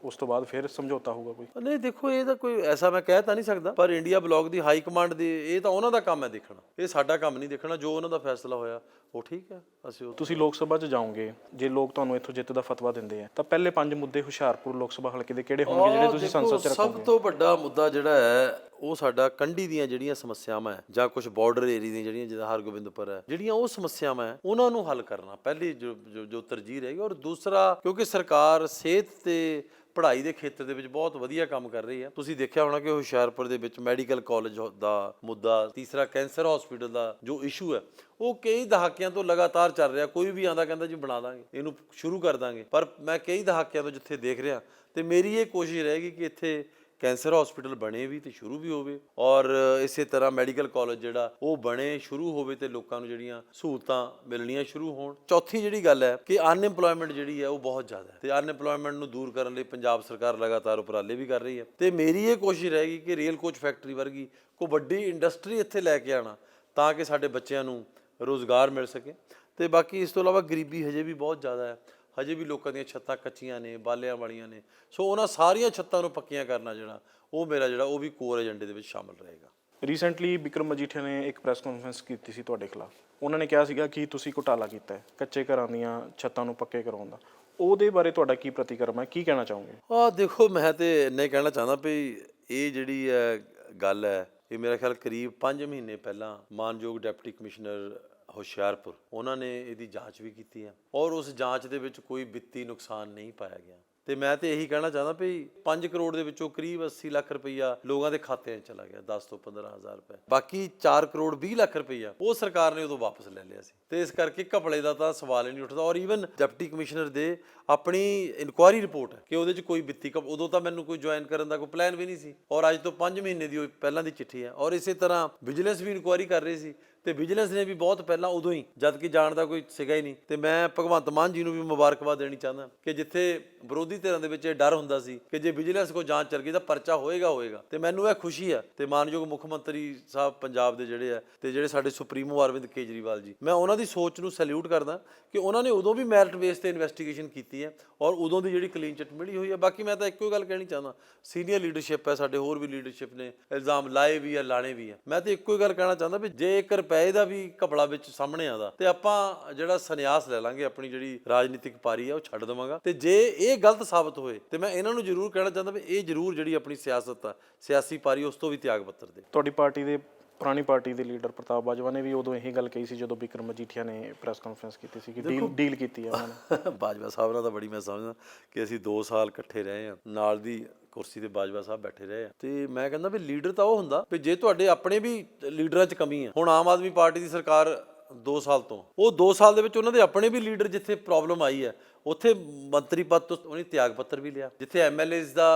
ਉਸ ਤੋਂ ਬਾਅਦ ਫਿਰ ਸਮਝੌਤਾ ਹੋਊਗਾ ਕੋਈ। ਨਹੀਂ ਦੇਖੋ ਇਹ ਤਾਂ ਕੋਈ ਐਸਾ ਮੈਂ ਕਹਿ ਤਾਂ ਨਹੀਂ ਸਕਦਾ ਪਰ ਇੰਡੀਆ ਬਲੌਕ ਦੀ ਹਾਈ ਕਮਾਂਡ ਦੀ ਇਹ ਤਾਂ ਉਹਨਾਂ ਦਾ ਕੰਮ ਹੈ ਦੇਖਣਾ। ਇਹ ਸਾਡਾ ਕੰਮ ਨਹੀਂ ਦੇਖਣਾ ਜੋ ਉਹਨਾਂ ਦਾ ਫੈਸਲਾ ਹੋਇਆ ਉਹ ਠੀਕ ਹੈ ਅਸੀਂ ਉਹ ਤੁਸੀਂ ਲੋਕ ਸਭਾ 'ਚ ਜਾਓਗੇ ਜੇ ਲੋਕ ਤੁਹਾਨੂੰ ਇੱਥੋਂ ਜਿੱਤ ਦਾ ਫਤਵਾ ਦਿੰਦੇ ਆ ਤਾਂ ਪਹਿਲੇ ਪੰਜ ਮੁੱਦੇ ਹੁਸ਼ਿਆਰਪੁਰ ਲੋਕ ਸਭਾ ਹਲਕੇ ਦੇ ਕਿਹੜੇ ਹੋਣਗੇ ਜਿਹੜੇ ਤੁਸੀਂ ਸੰਸਦ 'ਚ ਸਭ ਰੱਖੋਗੇ? ਤੋਂ ਵੱਡਾ ਮੁੱਦਾ ਜਿਹੜਾ ਹੈ ਉਹ ਸਾਡਾ ਕੰਢੀ ਦੀਆਂ ਜਿਹੜੀਆਂ ਸਮੱਸਿਆਵਾਂ ਹੈ, ਜਾਂ ਕੁਝ ਬਾਰਡਰ ਏਰੀਆ ਦੀਆਂ ਜਿਹੜੀਆਂ, ਜਿੱਦਾਂ ਹਰਗੋਬਿੰਦਪੁਰ ਹੈ, ਜਿਹੜੀਆਂ ਉਹ ਸਮੱਸਿਆਵਾਂ ਹੈ, ਉਹਨਾਂ ਨੂੰ ਹੱਲ ਕਰਨਾ, ਪਹਿਲੀ ਜੋ, ਜੋ- ਜੋ ਤਰਜੀਹ ਰਹੇਗੀ। ਔਰ ਦੂਸਰਾ, ਕਿਉਂਕਿ ਸਰਕਾਰ ਸਿਹਤ ਤੇ ਪੜ੍ਹਾਈ ਦੇ ਖੇਤਰ ਦੇ ਵਿੱਚ ਬਹੁਤ ਵਧੀਆ ਕੰਮ ਕਰ ਰਹੀ ਹੈ। ਤੁਸੀਂ ਦੇਖਿਆ ਹੋਣਾ ਕਿ ਹੁਸ਼ਿਆਰਪੁਰ ਦੇ ਵਿੱਚ ਮੈਡੀਕਲ ਕਾਲਜ ਦਾ ਮੁੱਦਾ, ਤੀਸਰਾ ਕੈਂਸਰ ਹਸਪੀਟਲ ਦਾ ਜੋ ਇਸ਼ੂ ਹੈ, ਉਹ ਕਈ ਦਹਾਕਿਆਂ ਤੋਂ ਲਗਾਤਾਰ ਚੱਲ ਰਿਹਾ। ਕੋਈ ਵੀ ਆਂਦਾ ਕਹਿੰਦਾ ਜੀ ਬਣਾ ਦਾਂਗੇ, ਇਹਨੂੰ ਸ਼ੁਰੂ ਕਰ ਦਾਂਗੇ। ਪਰ ਮੈਂ ਕਈ ਦਹਾਕਿਆਂ ਤੋਂ ਜਿੱਥੇ ਦੇਖ ਰਿਹਾ, ਤੇ ਮੇਰੀ ਇਹ ਕੋਸ਼ਿਸ਼ ਰਹੇਗੀ ਕਿ ਇੱਥੇ ਕੈਂਸਰ ਹਸਪੀਟਲ ਬਣੇ ਵੀ ਤੇ ਸ਼ੁਰੂ ਵੀ ਹੋਵੇ ਔਰ ਇਸੇ ਤਰ੍ਹਾਂ ਮੈਡੀਕਲ ਕਾਲਜ ਜਿਹੜਾ ਉਹ ਬਣੇ ਸ਼ੁਰੂ ਹੋਵੇ ਤੇ ਲੋਕਾਂ ਨੂੰ ਜਿਹੜੀਆਂ ਸਹੂਲਤਾਂ ਮਿਲਣੀਆਂ ਸ਼ੁਰੂ ਹੋਣ। ਚੌਥੀ ਜਿਹੜੀ ਗੱਲ ਹੈ ਕਿ ਅਨਐਮਪਲੋਇਮੈਂਟ ਜਿਹੜੀ ਹੈ ਉਹ ਬਹੁਤ ਜ਼ਿਆਦਾ ਹੈ ਤੇ ਅਨਐਮਪਲੋਇਮੈਂਟ ਨੂੰ ਦੂਰ ਕਰਨ ਲਈ ਪੰਜਾਬ ਸਰਕਾਰ ਲਗਾਤਾਰ ਉਪਰਾਲੇ ਵੀ ਕਰ ਰਹੀ ਹੈ। ਤੇ ਮੇਰੀ ਇਹ ਕੋਸ਼ਿਸ਼ ਰਹੇਗੀ ਕਿ ਰੇਲ ਕੋਚ ਫੈਕਟਰੀ ਵਰਗੀ ਕੋਈ ਵੱਡੀ ਇੰਡਸਟਰੀ ਇੱਥੇ ਲੈ ਕੇ ਆਣਾ ਤਾਂ ਕਿ ਸਾਡੇ ਬੱਚਿਆਂ ਨੂੰ ਰੋਜ਼ਗਾਰ ਮਿਲ ਸਕੇ। ਤੇ ਬਾਕੀ ਇਸ ਤੋਂ ਇਲਾਵਾ ਗਰੀਬੀ ਹਜੇ ਵੀ ਬਹੁਤ ਜ਼ਿਆਦਾ ਹੈ। ਹਜੇ ਵੀ ਲੋਕਾਂ ਦੀਆਂ ਛੱਤਾਂ ਕੱਚੀਆਂ ਨੇ ਬਾਲਿਆਂ ਵਾਲੀਆਂ ਨੇ। ਸੋ ਉਹਨਾਂ ਸਾਰੀਆਂ ਛੱਤਾਂ ਨੂੰ ਪੱਕੀਆਂ ਕਰਨਾ ਜਿਹੜਾ ਉਹ ਮੇਰਾ ਜਿਹੜਾ ਉਹ ਵੀ ਕੋਰ ਏਜੰਡੇ ਦੇ ਵਿੱਚ ਸ਼ਾਮਲ ਰਹੇਗਾ। ਰੀਸੈਂਟਲੀ ਵਿਕਰਮ ਮਜੀਠੀਆ ਨੇ ਇੱਕ ਪ੍ਰੈਸ ਕਾਨਫਰੰਸ ਕੀਤੀ ਸੀ ਤੁਹਾਡੇ ਖਿਲਾਫ। ਉਹਨਾਂ ਨੇ ਕਿਹਾ ਸੀਗਾ ਕਿ ਤੁਸੀਂ ਘੁਟਾਲਾ ਕੀਤਾ ਹੈ ਕੱਚੇ ਘਰਾਂ ਦੀਆਂ ਛੱਤਾਂ ਨੂੰ ਪੱਕੇ ਕਰਾਉਣ ਦਾ। ਉਹਦੇ ਬਾਰੇ ਤੁਹਾਡਾ ਕੀ ਪ੍ਰਤੀਕਰਮ ਹੈ? ਕੀ ਕਹਿਣਾ ਚਾਹੋਗੇ? ਆ ਦੇਖੋ ਮੈਂ ਤੇ ਇੰਨੇ ਕਹਿਣਾ ਚਾਹੁੰਦਾ ਵੀ ਇਹ ਜਿਹੜੀ ਹੈ ਗੱਲ ਹੈ ਇਹ ਮੇਰਾ ਖਿਆਲ ਕਰੀਬ 5 ਮਹੀਨੇ ਪਹਿਲਾਂ ਮਾਨਯੋਗ ਡਿਪਟੀ ਕਮਿਸ਼ਨਰ ਹੁਸ਼ਿਆਰਪੁਰ, ਉਹਨਾਂ ਨੇ ਇਹਦੀ ਜਾਂਚ ਵੀ ਕੀਤੀ ਹੈ ਔਰ ਉਸ ਜਾਂਚ ਦੇ ਵਿੱਚ ਕੋਈ ਵਿੱਤੀ ਨੁਕਸਾਨ ਨਹੀਂ ਪਾਇਆ ਗਿਆ। ਤੇ ਮੈਂ ਤੇ ਇਹੀ ਕਹਿਣਾ ਚਾਹੁੰਦਾ ਵੀ 5 ਕਰੋੜ ਦੇ ਵਿੱਚੋਂ ਕਰੀਬ 80 ਲੱਖ ਰੁਪਈਆ ਲੋਕਾਂ ਦੇ ਖਾਤਿਆਂ 'ਚ ਚਲਾ ਗਿਆ 10 ਤੋਂ 15000 ਰੁਪਏ। ਬਾਕੀ 4 ਕਰੋੜ 20 ਲੱਖ ਰੁਪਈਆ ਉਹ ਸਰਕਾਰ ਨੇ ਉਦੋਂ ਵਾਪਸ ਲੈ ਲਿਆ ਸੀ। ਤੇ ਇਸ ਕਰਕੇ ਘਪਲੇ ਦਾ ਤਾਂ ਸਵਾਲ ਹੀ ਨਹੀਂ ਉੱਠਦਾ ਔਰ ਈਵਨ ਡਿਪਟੀ ਕਮਿਸ਼ਨਰ ਦੇ ਆਪਣੀ ਇਨਕੁਆਇਰੀ ਰਿਪੋਰਟ ਕਿ ਉਹਦੇ 'ਚ ਕੋਈ ਵਿੱਤੀ ਘਪ ਉਦੋਂ ਤਾਂ ਮੈਨੂੰ ਕੋਈ ਜੁਆਇਨ ਕਰਨ ਦਾ ਕੋਈ ਪਲਾਨ ਵੀ ਨਹੀਂ ਸੀ। ਔਰ ਅੱਜ ਤੋਂ 5 ਮਹੀਨੇ ਦੀ ਉਹ ਪਹਿਲਾਂ ਦੀ ਚਿੱਠੀ ਹੈ। ਔਰ ਇਸੇ ਤਰ੍ਹਾਂ ਵਿਜੀਲੈਂਸ ਵੀ ਇਨਕੁਆਇਰੀ ਕਰ ਰਹੀ ਸੀ। ਤੇ ਵਿਜੀਲੈਂਸ ਨੇ ਵੀ ਬਹੁਤ ਪਹਿਲਾਂ ਉਦੋਂ ਹੀ, ਜਦ ਕਿ ਜਾਣ ਦਾ ਕੋਈ ਸੀਗਾ ਹੀ ਨਹੀਂ। ਤੇ ਮੈਂ ਭਗਵੰਤ ਮਾਨ ਜੀ ਨੂੰ ਵੀ ਮੁਬਾਰਕਬਾਦ ਦੇਣੀ ਚਾਹੁੰਦਾ ਕਿ ਜਿੱਥੇ ਵਿਰੋਧੀ ਧਿਰਾਂ ਦੇ ਵਿੱਚ ਇਹ ਡਰ ਹੁੰਦਾ ਸੀ ਕਿ ਜੇ ਵਿਜੀਲੈਂਸ ਕੋ ਜਾਂਚ ਚੱਲ ਗਈ ਤਾਂ ਪਰਚਾ ਹੋਏਗਾ ਹੋਏਗਾ। ਤੇ ਮੈਨੂੰ ਇਹ ਖੁਸ਼ੀ ਆ ਤੇ ਮਾਨਯੋਗ ਮੁੱਖ ਮੰਤਰੀ ਸਾਹਿਬ ਪੰਜਾਬ ਦੇ ਜਿਹੜੇ ਆ ਤੇ ਜਿਹੜੇ ਸਾਡੇ ਸੁਪਰੀਮੋ ਅਰਵਿੰਦ ਕੇਜਰੀਵਾਲ ਜੀ, ਮੈਂ ਉਹਨਾਂ ਦੀ ਸੋਚ ਨੂੰ ਸੈਲੂਟ ਕਰਦਾ ਕਿ ਉਹਨਾਂ ਨੇ ਉਦੋਂ ਵੀ ਮੈਰਿਟ ਬੇਸ ਤੇ ਇਨਵੈਸਟੀਗੇਸ਼ਨ ਕੀਤੀ ਹੈ ਔਰ ਉਦੋਂ ਦੀ ਜਿਹੜੀ ਕਲੀਨ ਚਿੱਟ ਮਿਲੀ ਹੋਈ ਹੈ। ਬਾਕੀ ਮੈਂ ਤਾਂ ਇੱਕੋ ਹੀ ਗੱਲ ਕਹਿਣੀ ਚਾਹੁੰਦਾ ਸੀਨੀਅਰ ਲੀਡਰਸ਼ਿਪ ਹੈ ਸਾਡੇ, ਹੋਰ ਵੀ ਲੀਡਰਸ਼ਿਪ ਨੇ, ਇਲਜ਼ਾਮ ਲਾਏ ਵੀ ਆ, ਲਾਣੇ ਵੀ ਆ। ਮੈਂ ਤਾਂ ਇੱਕੋ ਹੀ ਗੱਲ ਕਹਿਣਾ ਚਾਹੁੰਦਾ ਵੀ ਜੇ 1 ਰੁਪਏ ਦਾ ਵੀ ਘਪਲਾ ਵਿੱਚ ਸਾਹਮਣੇ ਆਦਾ ਤੇ ਆਪਾਂ ਜਿਹੜਾ ਸੰਨਿਆਸ ਲੈ ਲਾਂਗੇ, ਆਪਣੀ ਜਿਹੜੀ ਰਾਜਨੀਤਿਕ ਪਾਰੀ ਆ, ਉਹ ਛੱਡ ਦੇਵਾਂਗਾ। ਤੇ ਜੇ ਇਹ ਗਲਤ ਸਾਬਤ ਹੋਏ, ਤੇ ਮੈਂ ਇਹਨਾਂ ਨੂੰ ਜ਼ਰੂਰ ਕਹਿਣਾ ਚਾਹੁੰਦਾ ਵੀ ਇਹ ਜ਼ਰੂਰ ਜਿਹੜੀ ਆਪਣੀ ਸਿਆਸਤ ਆ, ਸਿਆਸੀ ਪਾਰੀ, ਉਸ ਤੋਂ ਵੀ ਤਿਆਗ ਪੱਤਰ ਦੇ। ਤੁਹਾਡੀ ਪਾਰਟੀ ਦੇ ਪੁਰਾਣੀ ਪਾਰਟੀ ਦੇ ਲੀਡਰ ਪ੍ਰਤਾਪ ਬਾਜਵਾ ਨੇ ਵੀ ਉਦੋਂ ਇਹੀ ਗੱਲ ਕਹੀ ਸੀ ਜਦੋਂ ਵਿਕਰਮ ਮਜੀਠੀਆ ਨੇ ਪ੍ਰੈਸ ਕਾਨਫਰੰਸ ਕੀਤੀ ਸੀ ਕਿ ਡੀਲ ਡੀਲ ਕੀਤੀ ਹੈ ਉਹਨਾਂ ਨੇ। ਬਾਜਵਾ ਸਾਹਿਬ ਨਾਲ ਤਾਂ ਬੜੀ ਮੈਂ ਸਮਝਦਾ ਕਿ ਅਸੀਂ 2 ਸਾਲ ਇਕੱਠੇ ਰਹੇ ਆ ਨਾਲ ਦੀ ਕੁਰਸੀ ਤੇ ਬਾਜਵਾ ਸਾਹਿਬ ਬੈਠੇ ਰਹੇ ਆ ਤੇ ਮੈਂ ਕਹਿੰਦਾ ਵੀ ਲੀਡਰ ਤਾਂ ਉਹ ਹੁੰਦਾ ਵੀ ਜੇ ਤੁਹਾਡੇ ਆਪਣੇ ਵੀ ਲੀਡਰਾਂ 'ਚ ਕਮੀ ਹੈ ਹੁਣ ਆਮ ਆਦਮੀ ਪਾਰਟੀ ਦੀ ਸਰਕਾਰ 2 ਸਾਲ ਤੋਂ। ਉਹ 2 ਸਾਲ ਦੇ ਵਿੱਚ ਉਹਨਾਂ ਦੇ ਆਪਣੇ ਵੀ ਲੀਡਰ ਜਿੱਥੇ ਪ੍ਰੋਬਲਮ ਆਈ ਹੈ ਉੱਥੇ ਮੰਤਰੀ ਪਦ ਤੋਂ ਉਹਨੇ ਤਿਆਗ ਪੱਤਰ ਵੀ ਲਿਆ। ਜਿੱਥੇ ਐਮਐਲਏਜ਼ ਦਾ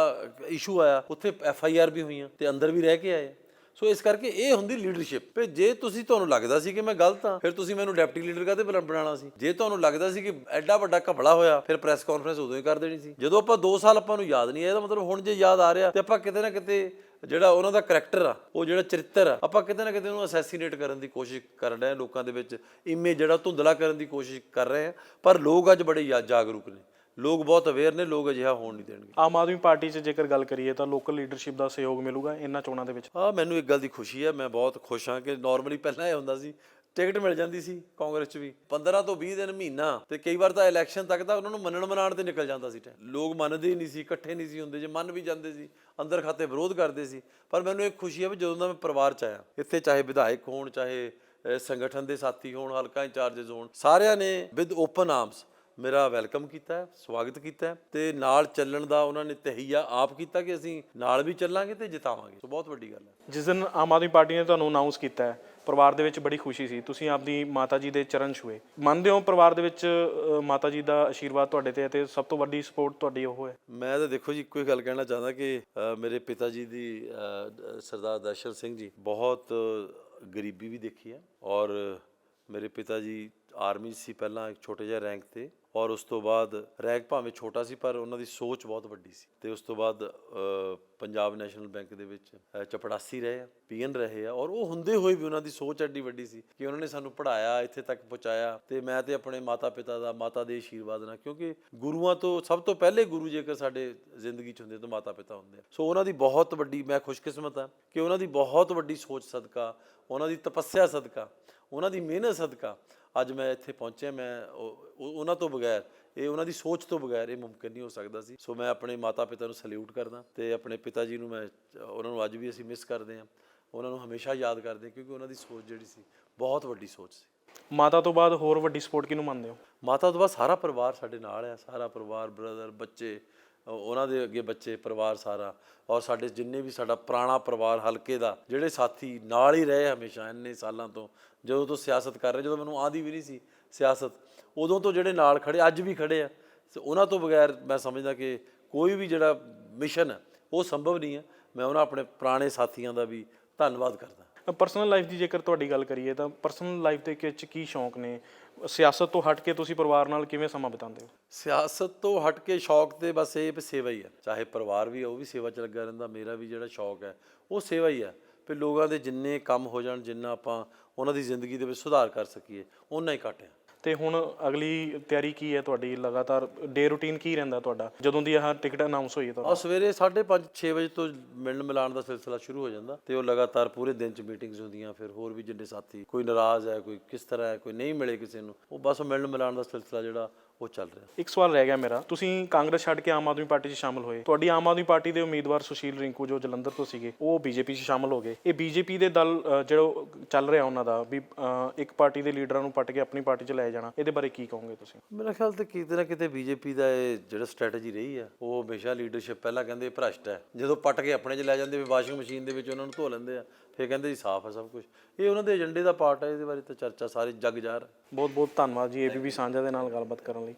ਇਸ਼ੂ ਆਇਆ ਉੱਥੇ ਐਫਆਈਆਰ ਵੀ ਹੋਈਆਂ ਤੇ ਅੰਦਰ ਵੀ ਰਹਿ ਕੇ ਆਏ। ਸੋ ਇਸ ਕਰਕੇ ਇਹ ਹੁੰਦੀ ਲੀਡਰਸ਼ਿਪ ਤੇ ਜੇ ਤੁਸੀਂ ਤੁਹਾਨੂੰ ਲੱਗਦਾ ਸੀ ਕਿ ਮੈਂ ਗਲਤ ਹਾਂ, ਫਿਰ ਤੁਸੀਂ ਮੈਨੂੰ ਡਿਪਟੀ ਲੀਡਰ ਕਾਹਤੇ ਬਣਾ- ਬਣਾਉਣਾ ਸੀ? ਜੇ ਤੁਹਾਨੂੰ ਲੱਗਦਾ ਸੀ ਕਿ ਐਡਾ ਵੱਡਾ ਘਪਲਾ ਹੋਇਆ, ਫਿਰ ਪ੍ਰੈਸ ਕਾਨਫਰੰਸ ਉਦੋਂ ਹੀ ਕਰ ਦੇਣੀ ਸੀ। ਜਦੋਂ ਆਪਾਂ 2 ਸਾਲ ਆਪਾਂ ਨੂੰ ਯਾਦ ਨਹੀਂ ਆਇਆ ਇਹਦਾ ਮਤਲਬ ਹੁਣ ਜੇ ਯਾਦ ਆ ਰਿਹਾ ਤੇ ਆਪਾਂ ਕਿਤੇ ਨਾ ਕਿਤੇ ਜਿਹੜਾ ਉਹਨਾਂ ਦਾ ਕਰੈਕਟਰ ਆ, ਉਹ ਜਿਹੜਾ ਚਰਿੱਤਰ ਆ, ਆਪਾਂ ਕਿਤੇ ਨਾ ਕਿਤੇ ਉਹਨੂੰ ਅਸੈਸੀਨੇਟ ਕਰਨ ਦੀ ਕੋਸ਼ਿਸ਼ ਕਰ ਰਹੇ ਹਾਂ ਲੋਕਾਂ ਦੇ ਵਿੱਚ ਇਮੇਜ ਜਿਹੜਾ ਧੁੰਦਲਾ ਕਰਨ ਦੀ ਕੋਸ਼ਿਸ਼ ਕਰ ਰਹੇ ਹਾਂ। ਪਰ ਲੋਕ ਅੱਜ ਬੜੇ ਜਾ- ਜਾਗਰੂਕ ਨੇ। ਲੋਕ ਬਹੁਤ ਅਵੇਅਰ ਨੇ ਲੋਕ ਅਜਿਹਾ ਹੋਣ ਨਹੀਂ ਦੇਣਗੇ। ਆਮ ਆਦਮੀ ਪਾਰਟੀ 'ਚ ਜੇਕਰ ਗੱਲ ਕਰੀਏ ਤਾਂ ਲੋਕਲ ਲੀਡਰਸ਼ਿਪ ਦਾ ਸਹਿਯੋਗ ਮਿਲੂਗਾ ਇਹਨਾਂ ਚੋਣਾਂ ਦੇ ਵਿੱਚ। ਆ ਮੈਨੂੰ ਇੱਕ ਗੱਲ ਦੀ ਖੁਸ਼ੀ ਹੈ ਮੈਂ ਬਹੁਤ ਖੁਸ਼ ਹਾਂ ਕਿ ਨਾਰਮਲੀ ਪਹਿਲਾਂ ਇਹ ਹੁੰਦਾ ਸੀ ਟਿਕਟ ਮਿਲ ਜਾਂਦੀ ਸੀ ਕਾਂਗਰਸ 'ਚ ਵੀ। 15 ਤੋਂ 20 ਦਿਨ ਮਹੀਨਾ ਤੇ ਕਈ ਵਾਰ ਤਾਂ ਇਲੈਕਸ਼ਨ ਤੱਕ ਤਾਂ ਉਹਨਾਂ ਨੂੰ ਮੰਨਣ ਮਨਾਣ ਤੇ ਨਿਕਲ ਜਾਂਦਾ ਸੀ ਟਾਈਮ ਲੋਕ ਮੰਨਦੇ ਹੀ ਨਹੀਂ ਸੀ ਇਕੱਠੇ ਨਹੀਂ ਸੀ ਹੁੰਦੇ ਜੇ ਮੰਨ ਵੀ ਜਾਂਦੇ ਸੀ ਅੰਦਰ ਖਾਤੇ ਵਿਰੋਧ ਕਰਦੇ ਸੀ। ਪਰ ਮੈਨੂੰ ਇੱਕ ਖੁਸ਼ੀ ਹੈ ਵੀ ਜਦੋਂ ਦਾ ਮੈਂ ਪਰਿਵਾਰ 'ਚ ਆਇਆ ਇੱਥੇ ਚਾਹੇ ਵਿਧਾਇਕ ਹੋਣ ਚਾਹੇ ਸੰਗਠਨ ਦੇ ਸਾਥੀ ਹੋਣ ਹਲਕਾ ਇੰਚਾਰਜਸ ਹੋਣ ਸਾਰਿਆਂ ਨੇ ਵਿਦ ਓਪਨ ਆਰਮਸ ਮੇਰਾ ਵੈਲਕਮ ਕੀਤਾ ਸਵਾਗਤ ਕੀਤਾ ਤੇ ਨਾਲ ਚੱਲਣ ਦਾ ਉਹਨਾਂ ਨੇ ਤਹੀਆ ਆਪ ਕੀਤਾ ਕਿ ਅਸੀਂ ਨਾਲ ਵੀ ਚੱਲਾਂਗੇ ਤੇ ਜਿਤਾਵਾਂਗੇ। ਸੋ ਬਹੁਤ ਵੱਡੀ ਗੱਲ ਹੈ। ਜਿਸ ਦਿਨ ਆਮ ਆਦਮੀ ਪਾਰਟੀ ਨੇ ਤੁਹਾਨੂੰ ਅਨਾਉਂਸ ਕੀਤਾ ਹੈ ਪਰਿਵਾਰ ਦੇ ਵਿੱਚ ਬੜੀ ਖੁਸ਼ੀ ਸੀ। ਤੁਸੀਂ ਆਪਦੀ ਮਾਤਾ ਜੀ ਦੇ ਚਰਨ ਛੂਏ। ਮੰਨਦੇ ਹੋ ਪਰਿਵਾਰ ਦੇ ਵਿੱਚ ਮਾਤਾ ਜੀ ਦਾ ਆਸ਼ੀਰਵਾਦ ਤੁਹਾਡੇ ਤੇ ਤੇ ਸਭ ਤੋਂ ਵੱਡੀ ਸਪੋਰਟ ਤੁਹਾਡੀ ਉਹ ਹੈ? ਮੈਂ ਤਾਂ ਦੇਖੋ ਜੀ ਇੱਕੋ ਹੀ ਗੱਲ ਕਹਿਣਾ ਚਾਹੁੰਦਾ ਕਿ ਮੇਰੇ ਪਿਤਾ ਜੀ ਦੀ ਸਰਦਾਰ ਦਰਸ਼ਨ ਸਿੰਘ ਜੀ ਬਹੁਤ ਗਰੀਬੀ ਵੀ ਦੇਖੀ ਹੈ ਔਰ ਮੇਰੇ ਪਿਤਾ ਜੀ ਆਰਮੀ ਸੀ ਪਹਿਲਾਂ ਇੱਕ ਛੋਟੇ ਜਿਹੇ ਰੈਂਕ ਤੇ। ਔਰ ਉਸ ਤੋਂ ਬਾਅਦ ਰੈਂਕ ਭਾਵੇਂ ਛੋਟਾ ਸੀ, ਪਰ ਉਹਨਾਂ ਦੀ ਸੋਚ ਬਹੁਤ ਵੱਡੀ ਸੀ। ਤੇ ਉਸ ਤੋਂ ਬਾਅਦ ਪੰਜਾਬ ਨੈਸ਼ਨਲ ਬੈਂਕ ਦੇ ਵਿੱਚ ਚਪੜਾਸੀ ਰਹੇ ਆ, ਪੀਐਨ ਰਹੇ ਆ, ਔਰ ਉਹ ਹੁੰਦੇ ਹੋਏ ਵੀ ਉਹਨਾਂ ਦੀ ਸੋਚ ਐਡੀ ਵੱਡੀ ਸੀ ਕਿ ਉਹਨਾਂ ਨੇ ਸਾਨੂੰ ਪੜਾਇਆ ਇੱਥੇ ਤੱਕ ਪਹੁੰਚਾਇਆ ਤੇ ਮੈਂ ਤੇ ਆਪਣੇ ਮਾਤਾ ਪਿਤਾ ਦਾ, ਮਾਤਾ ਦੇ ਆਸ਼ੀਰਵਾਦ ਨਾਲ, ਕਿਉਂਕਿ ਗੁਰੂਆਂ ਤੋਂ, ਸਭ ਤੋਂ ਪਹਿਲੇ ਗੁਰੂ ਜੇਕਰ ਸਾਡੇ ਜ਼ਿੰਦਗੀ 'ਚ ਹੁੰਦੇ ਤਾਂ ਮਾਤਾ ਪਿਤਾ ਹੁੰਦੇ ਆ। ਸੋ ਉਹਨਾਂ ਦੀ ਬਹੁਤ ਵੱਡੀ, ਮੈਂ ਖੁਸ਼ਕਿਸਮਤ ਆ ਕਿ ਉਹਨਾਂ ਦੀ ਬਹੁਤ ਵੱਡੀ ਸੋਚ ਸਦਕਾ, ਉਹਨਾਂ ਦੀ ਤਪੱਸਿਆ ਸਦਕਾ, ਉਹਨਾਂ ਦੀ ਮਿਹਨਤ ਸਦਕਾ ਅੱਜ ਮੈਂ ਇੱਥੇ ਪਹੁੰਚਿਆ ਮੈਂ ਉਹ- ਉਹ- ਉਹਨਾਂ ਤੋਂ ਬਗੈਰ ਇਹ ਉਹਨਾਂ ਦੀ ਸੋਚ ਤੋਂ ਬਗੈਰ ਇਹ ਮੁਮਕਿਨ ਨਹੀਂ ਹੋ ਸਕਦਾ ਸੀ। ਸੋ ਮੈਂ ਆਪਣੇ ਮਾਤਾ ਪਿਤਾ ਨੂੰ ਸੈਲੂਟ ਕਰਦਾ ਤੇ ਆਪਣੇ ਪਿਤਾ ਜੀ ਨੂੰ ਮੈਂ ਉਹਨਾਂ ਨੂੰ ਅੱਜ ਵੀ ਅਸੀਂ ਮਿਸ ਕਰਦੇ ਹਾਂ। ਉਹਨਾਂ ਨੂੰ ਹਮੇਸ਼ਾ ਯਾਦ ਕਰਦੇ ਕਿਉਂਕਿ ਉਹਨਾਂ ਦੀ ਸੋਚ ਜਿਹੜੀ ਸੀ ਬਹੁਤ ਵੱਡੀ ਸੋਚ ਸੀ। ਮਾਤਾ ਤੋਂ ਬਾਅਦ ਹੋਰ ਵੱਡੀ ਸਪੋਰਟ ਕਿਹਨੂੰ ਮੰਨਦੇ ਹੋ? ਮਾਤਾ ਤੋਂ ਬਾਅਦ ਸਾਰਾ ਪਰਿਵਾਰ ਸਾਡੇ ਨਾਲ ਹੈ ਸਾਰਾ ਪਰਿਵਾਰ ਬ੍ਰਦਰ ਬੱਚੇ ਉਹਨਾਂ ਦੇ ਅੱਗੇ ਬੱਚੇ, ਪਰਿਵਾਰ ਸਾਰਾ ਔਰ ਸਾਡੇ ਜਿੰਨੇ ਵੀ ਸਾਡਾ ਪੁਰਾਣਾ ਪਰਿਵਾਰ ਹਲਕੇ ਦਾ, ਜਿਹੜੇ ਸਾਥੀ ਨਾਲ ਹੀ ਰਹੇ ਹਮੇਸ਼ਾ ਇੰਨੇ ਸਾਲਾਂ ਤੋਂ, ਜਦੋਂ ਤੋਂ ਸਿਆਸਤ ਕਰ ਰਹੇ, ਜਦੋਂ ਮੈਨੂੰ ਆਦੀ ਵੀ ਨਹੀਂ ਸੀ ਸਿਆਸਤ, ਉਦੋਂ ਤੋਂ ਜਿਹੜੇ ਨਾਲ ਖੜੇ ਅੱਜ ਵੀ ਖੜੇ ਆ ਉਹਨਾਂ ਤੋਂ ਬਗੈਰ ਮੈਂ ਸਮਝਦਾ ਕਿ ਕੋਈ ਵੀ ਜਿਹੜਾ ਮਿਸ਼ਨ ਹੈ, ਉਹ ਸੰਭਵ ਨਹੀਂ ਹੈ। ਮੈਂ ਉਹਨਾਂ ਆਪਣੇ ਪੁਰਾਣੇ ਸਾਥੀਆਂ ਦਾ ਵੀ ਧੰਨਵਾਦ ਕਰਦਾ। ਪਰਸਨਲ ਲਾਈਫ ਦੀ ਜੇਕਰ ਤੁਹਾਡੀ ਗੱਲ ਕਰੀਏ, ਤਾਂ ਪਰਸਨਲ ਲਾਈਫ ਦੇ ਵਿੱਚ ਕੀ ਸ਼ੌਂਕ ਨੇ? ਸਿਆਸਤ ਤੋਂ ਹਟ ਕੇ ਤੁਸੀਂ ਪਰਿਵਾਰ ਨਾਲ ਕਿਵੇਂ ਸਮਾਂ ਬਿਤਾਉਂਦੇ ਹੋ? ਸਿਆਸਤ ਤੋਂ ਹਟ ਕੇ ਸ਼ੌਕ ਤੇ ਬਸ ਇਹ ਵੀ ਸੇਵਾ ਹੀ ਹੈ। ਚਾਹੇ ਪਰਿਵਾਰ ਵੀ ਆ ਉਹ ਵੀ ਸੇਵਾ 'ਚ ਲੱਗਾ ਰਹਿੰਦਾ, ਮੇਰਾ ਵੀ ਜਿਹੜਾ ਸ਼ੌਕ ਹੈ, ਉਹ ਸੇਵਾ ਹੀ ਹੈ। ਵੀ ਲੋਕਾਂ ਦੇ ਜਿੰਨੇ ਕੰਮ ਹੋ ਜਾਣ, ਜਿੰਨਾ ਆਪਾਂ ਉਹਨਾਂ ਦੀ ਜ਼ਿੰਦਗੀ ਦੇ ਵਿੱਚ ਸੁਧਾਰ ਕਰ ਸਕੀਏ ਉਹਨਾਂ ਹੀ ਘੱਟ ਹੈ। ਤੇ ਹੁਣ ਅਗਲੀ ਤਿਆਰੀ ਕੀ ਹੈ ਤੁਹਾਡੀ? ਲਗਾਤਾਰ ਡੇ ਰੂਟੀਨ ਕੀ ਰਹਿੰਦਾ ਤੁਹਾਡਾ? ਜਦੋਂ ਦੀ ਆਹ ਟਿਕਟ ਅਨਾਉਂਸ ਹੋਈ ਹੈ ਤੁਹਾਡੀ? ਔਰ ਸਵੇਰੇ 5:30 6 ਵਜੇ ਤੋਂ ਮਿਲਣ ਮਿਲਾਣ ਦਾ ਸਿਲਸਿਲਾ ਸ਼ੁਰੂ ਹੋ ਜਾਂਦਾ ਤੇ ਉਹ ਲਗਾਤਾਰ ਪੂਰੇ ਦਿਨ 'ਚ ਮੀਟਿੰਗਸ ਹੁੰਦੀਆਂ, ਫਿਰ ਹੋਰ ਵੀ ਜਿੰਨੇ ਸਾਥੀ, ਕੋਈ ਨਾਰਾਜ਼ ਹੈ, ਕੋਈ ਕਿਸ ਤਰ੍ਹਾਂ ਹੈ, ਕੋਈ ਨਹੀਂ ਮਿਲੇ ਕਿਸੇ ਨੂੰ, ਉਹ ਬਸ ਮਿਲਣ ਮਿਲਾਣ ਦਾ ਸਿਲਸਿਲਾ ਜਿਹੜਾ ਉਹ ਚੱਲ ਰਿਹਾ। ਇੱਕ ਸਵਾਲ ਰਹਿ ਗਿਆ ਮੇਰਾ। ਤੁਸੀਂ ਕਾਂਗਰਸ ਛੱਡ ਕੇ ਆਮ ਆਦਮੀ ਪਾਰਟੀ 'ਚ ਸ਼ਾਮਲ ਹੋਏ। ਤੁਹਾਡੀ ਆਮ ਆਦਮੀ ਪਾਰਟੀ ਦੇ ਉਮੀਦਵਾਰ ਸੁਸ਼ੀਲ ਰਿੰਕੂ ਜੋ ਜਲੰਧਰ ਤੋਂ ਸੀਗੇ ਉਹ ਬੀਜੇਪੀ 'ਚ ਸ਼ਾਮਲ ਹੋ ਗਏ। ਇਹ ਬੀਜੇਪੀ ਦੇ ਦਲ ਜਿਹੜਾ ਚੱਲ ਰਿਹਾ ਉਹਨਾਂ ਦਾ ਵੀ ਇੱਕ ਪਾਰਟੀ ਦੇ ਲੀਡਰਾਂ ਨੂੰ ਪੱਟ ਕੇ ਆਪਣੀ ਪਾਰਟੀ 'ਚ ਲੈ ਜਾਣਾ ਇਹਦੇ ਬਾਰੇ ਕੀ ਕਹੋਗੇ ਤੁਸੀਂ? ਮੇਰਾ ਖਿਆਲ ਤੇ ਕਿਤੇ ਨਾ ਕਿਤੇ ਬੀਜੇਪੀ ਦਾ ਇਹ ਜਿਹੜਾ ਸਟ੍ਰੈਟਜੀ ਰਹੀ ਆ ਉਹ ਹਮੇਸ਼ਾ ਲੀਡਰਸ਼ਿਪ ਪਹਿਲਾਂ ਕਹਿੰਦੇ ਭ੍ਰਸ਼ਟ ਹੈ। ਜਦੋਂ ਪੱਟ ਕੇ ਆਪਣੇ 'ਚ ਲੈ ਜਾਂਦੇ ਵੀ ਵਾਸ਼ਿੰਗ ਮਸ਼ੀਨ ਦੇ ਵਿੱਚ ਉਹਨਾਂ ਨੂੰ ਧੋ ਲੈਂਦੇ ਆ। ਫਿਰ ਕਹਿੰਦੇ ਜੀ ਸਾਫ਼ ਹੈ ਸਭ ਕੁਝ ਇਹ ਉਹਨਾਂ ਦੇ ਏਜੰਡੇ ਦਾ ਪਾਰਟ ਹੈ ਇਹਦੇ ਬਾਰੇ ਤਾਂ ਚਰਚਾ ਸਾਰੇ ਜੱਗ ਜਾਹਰ ਹੈ ਬਹੁਤ ਬਹੁਤ ਧੰਨਵਾਦ ਜੀ ਏਬੀਪੀ ਸਾਂਝਾ ਦੇ ਨਾਲ ਗੱਲਬਾਤ ਕਰਨ ਲਈ।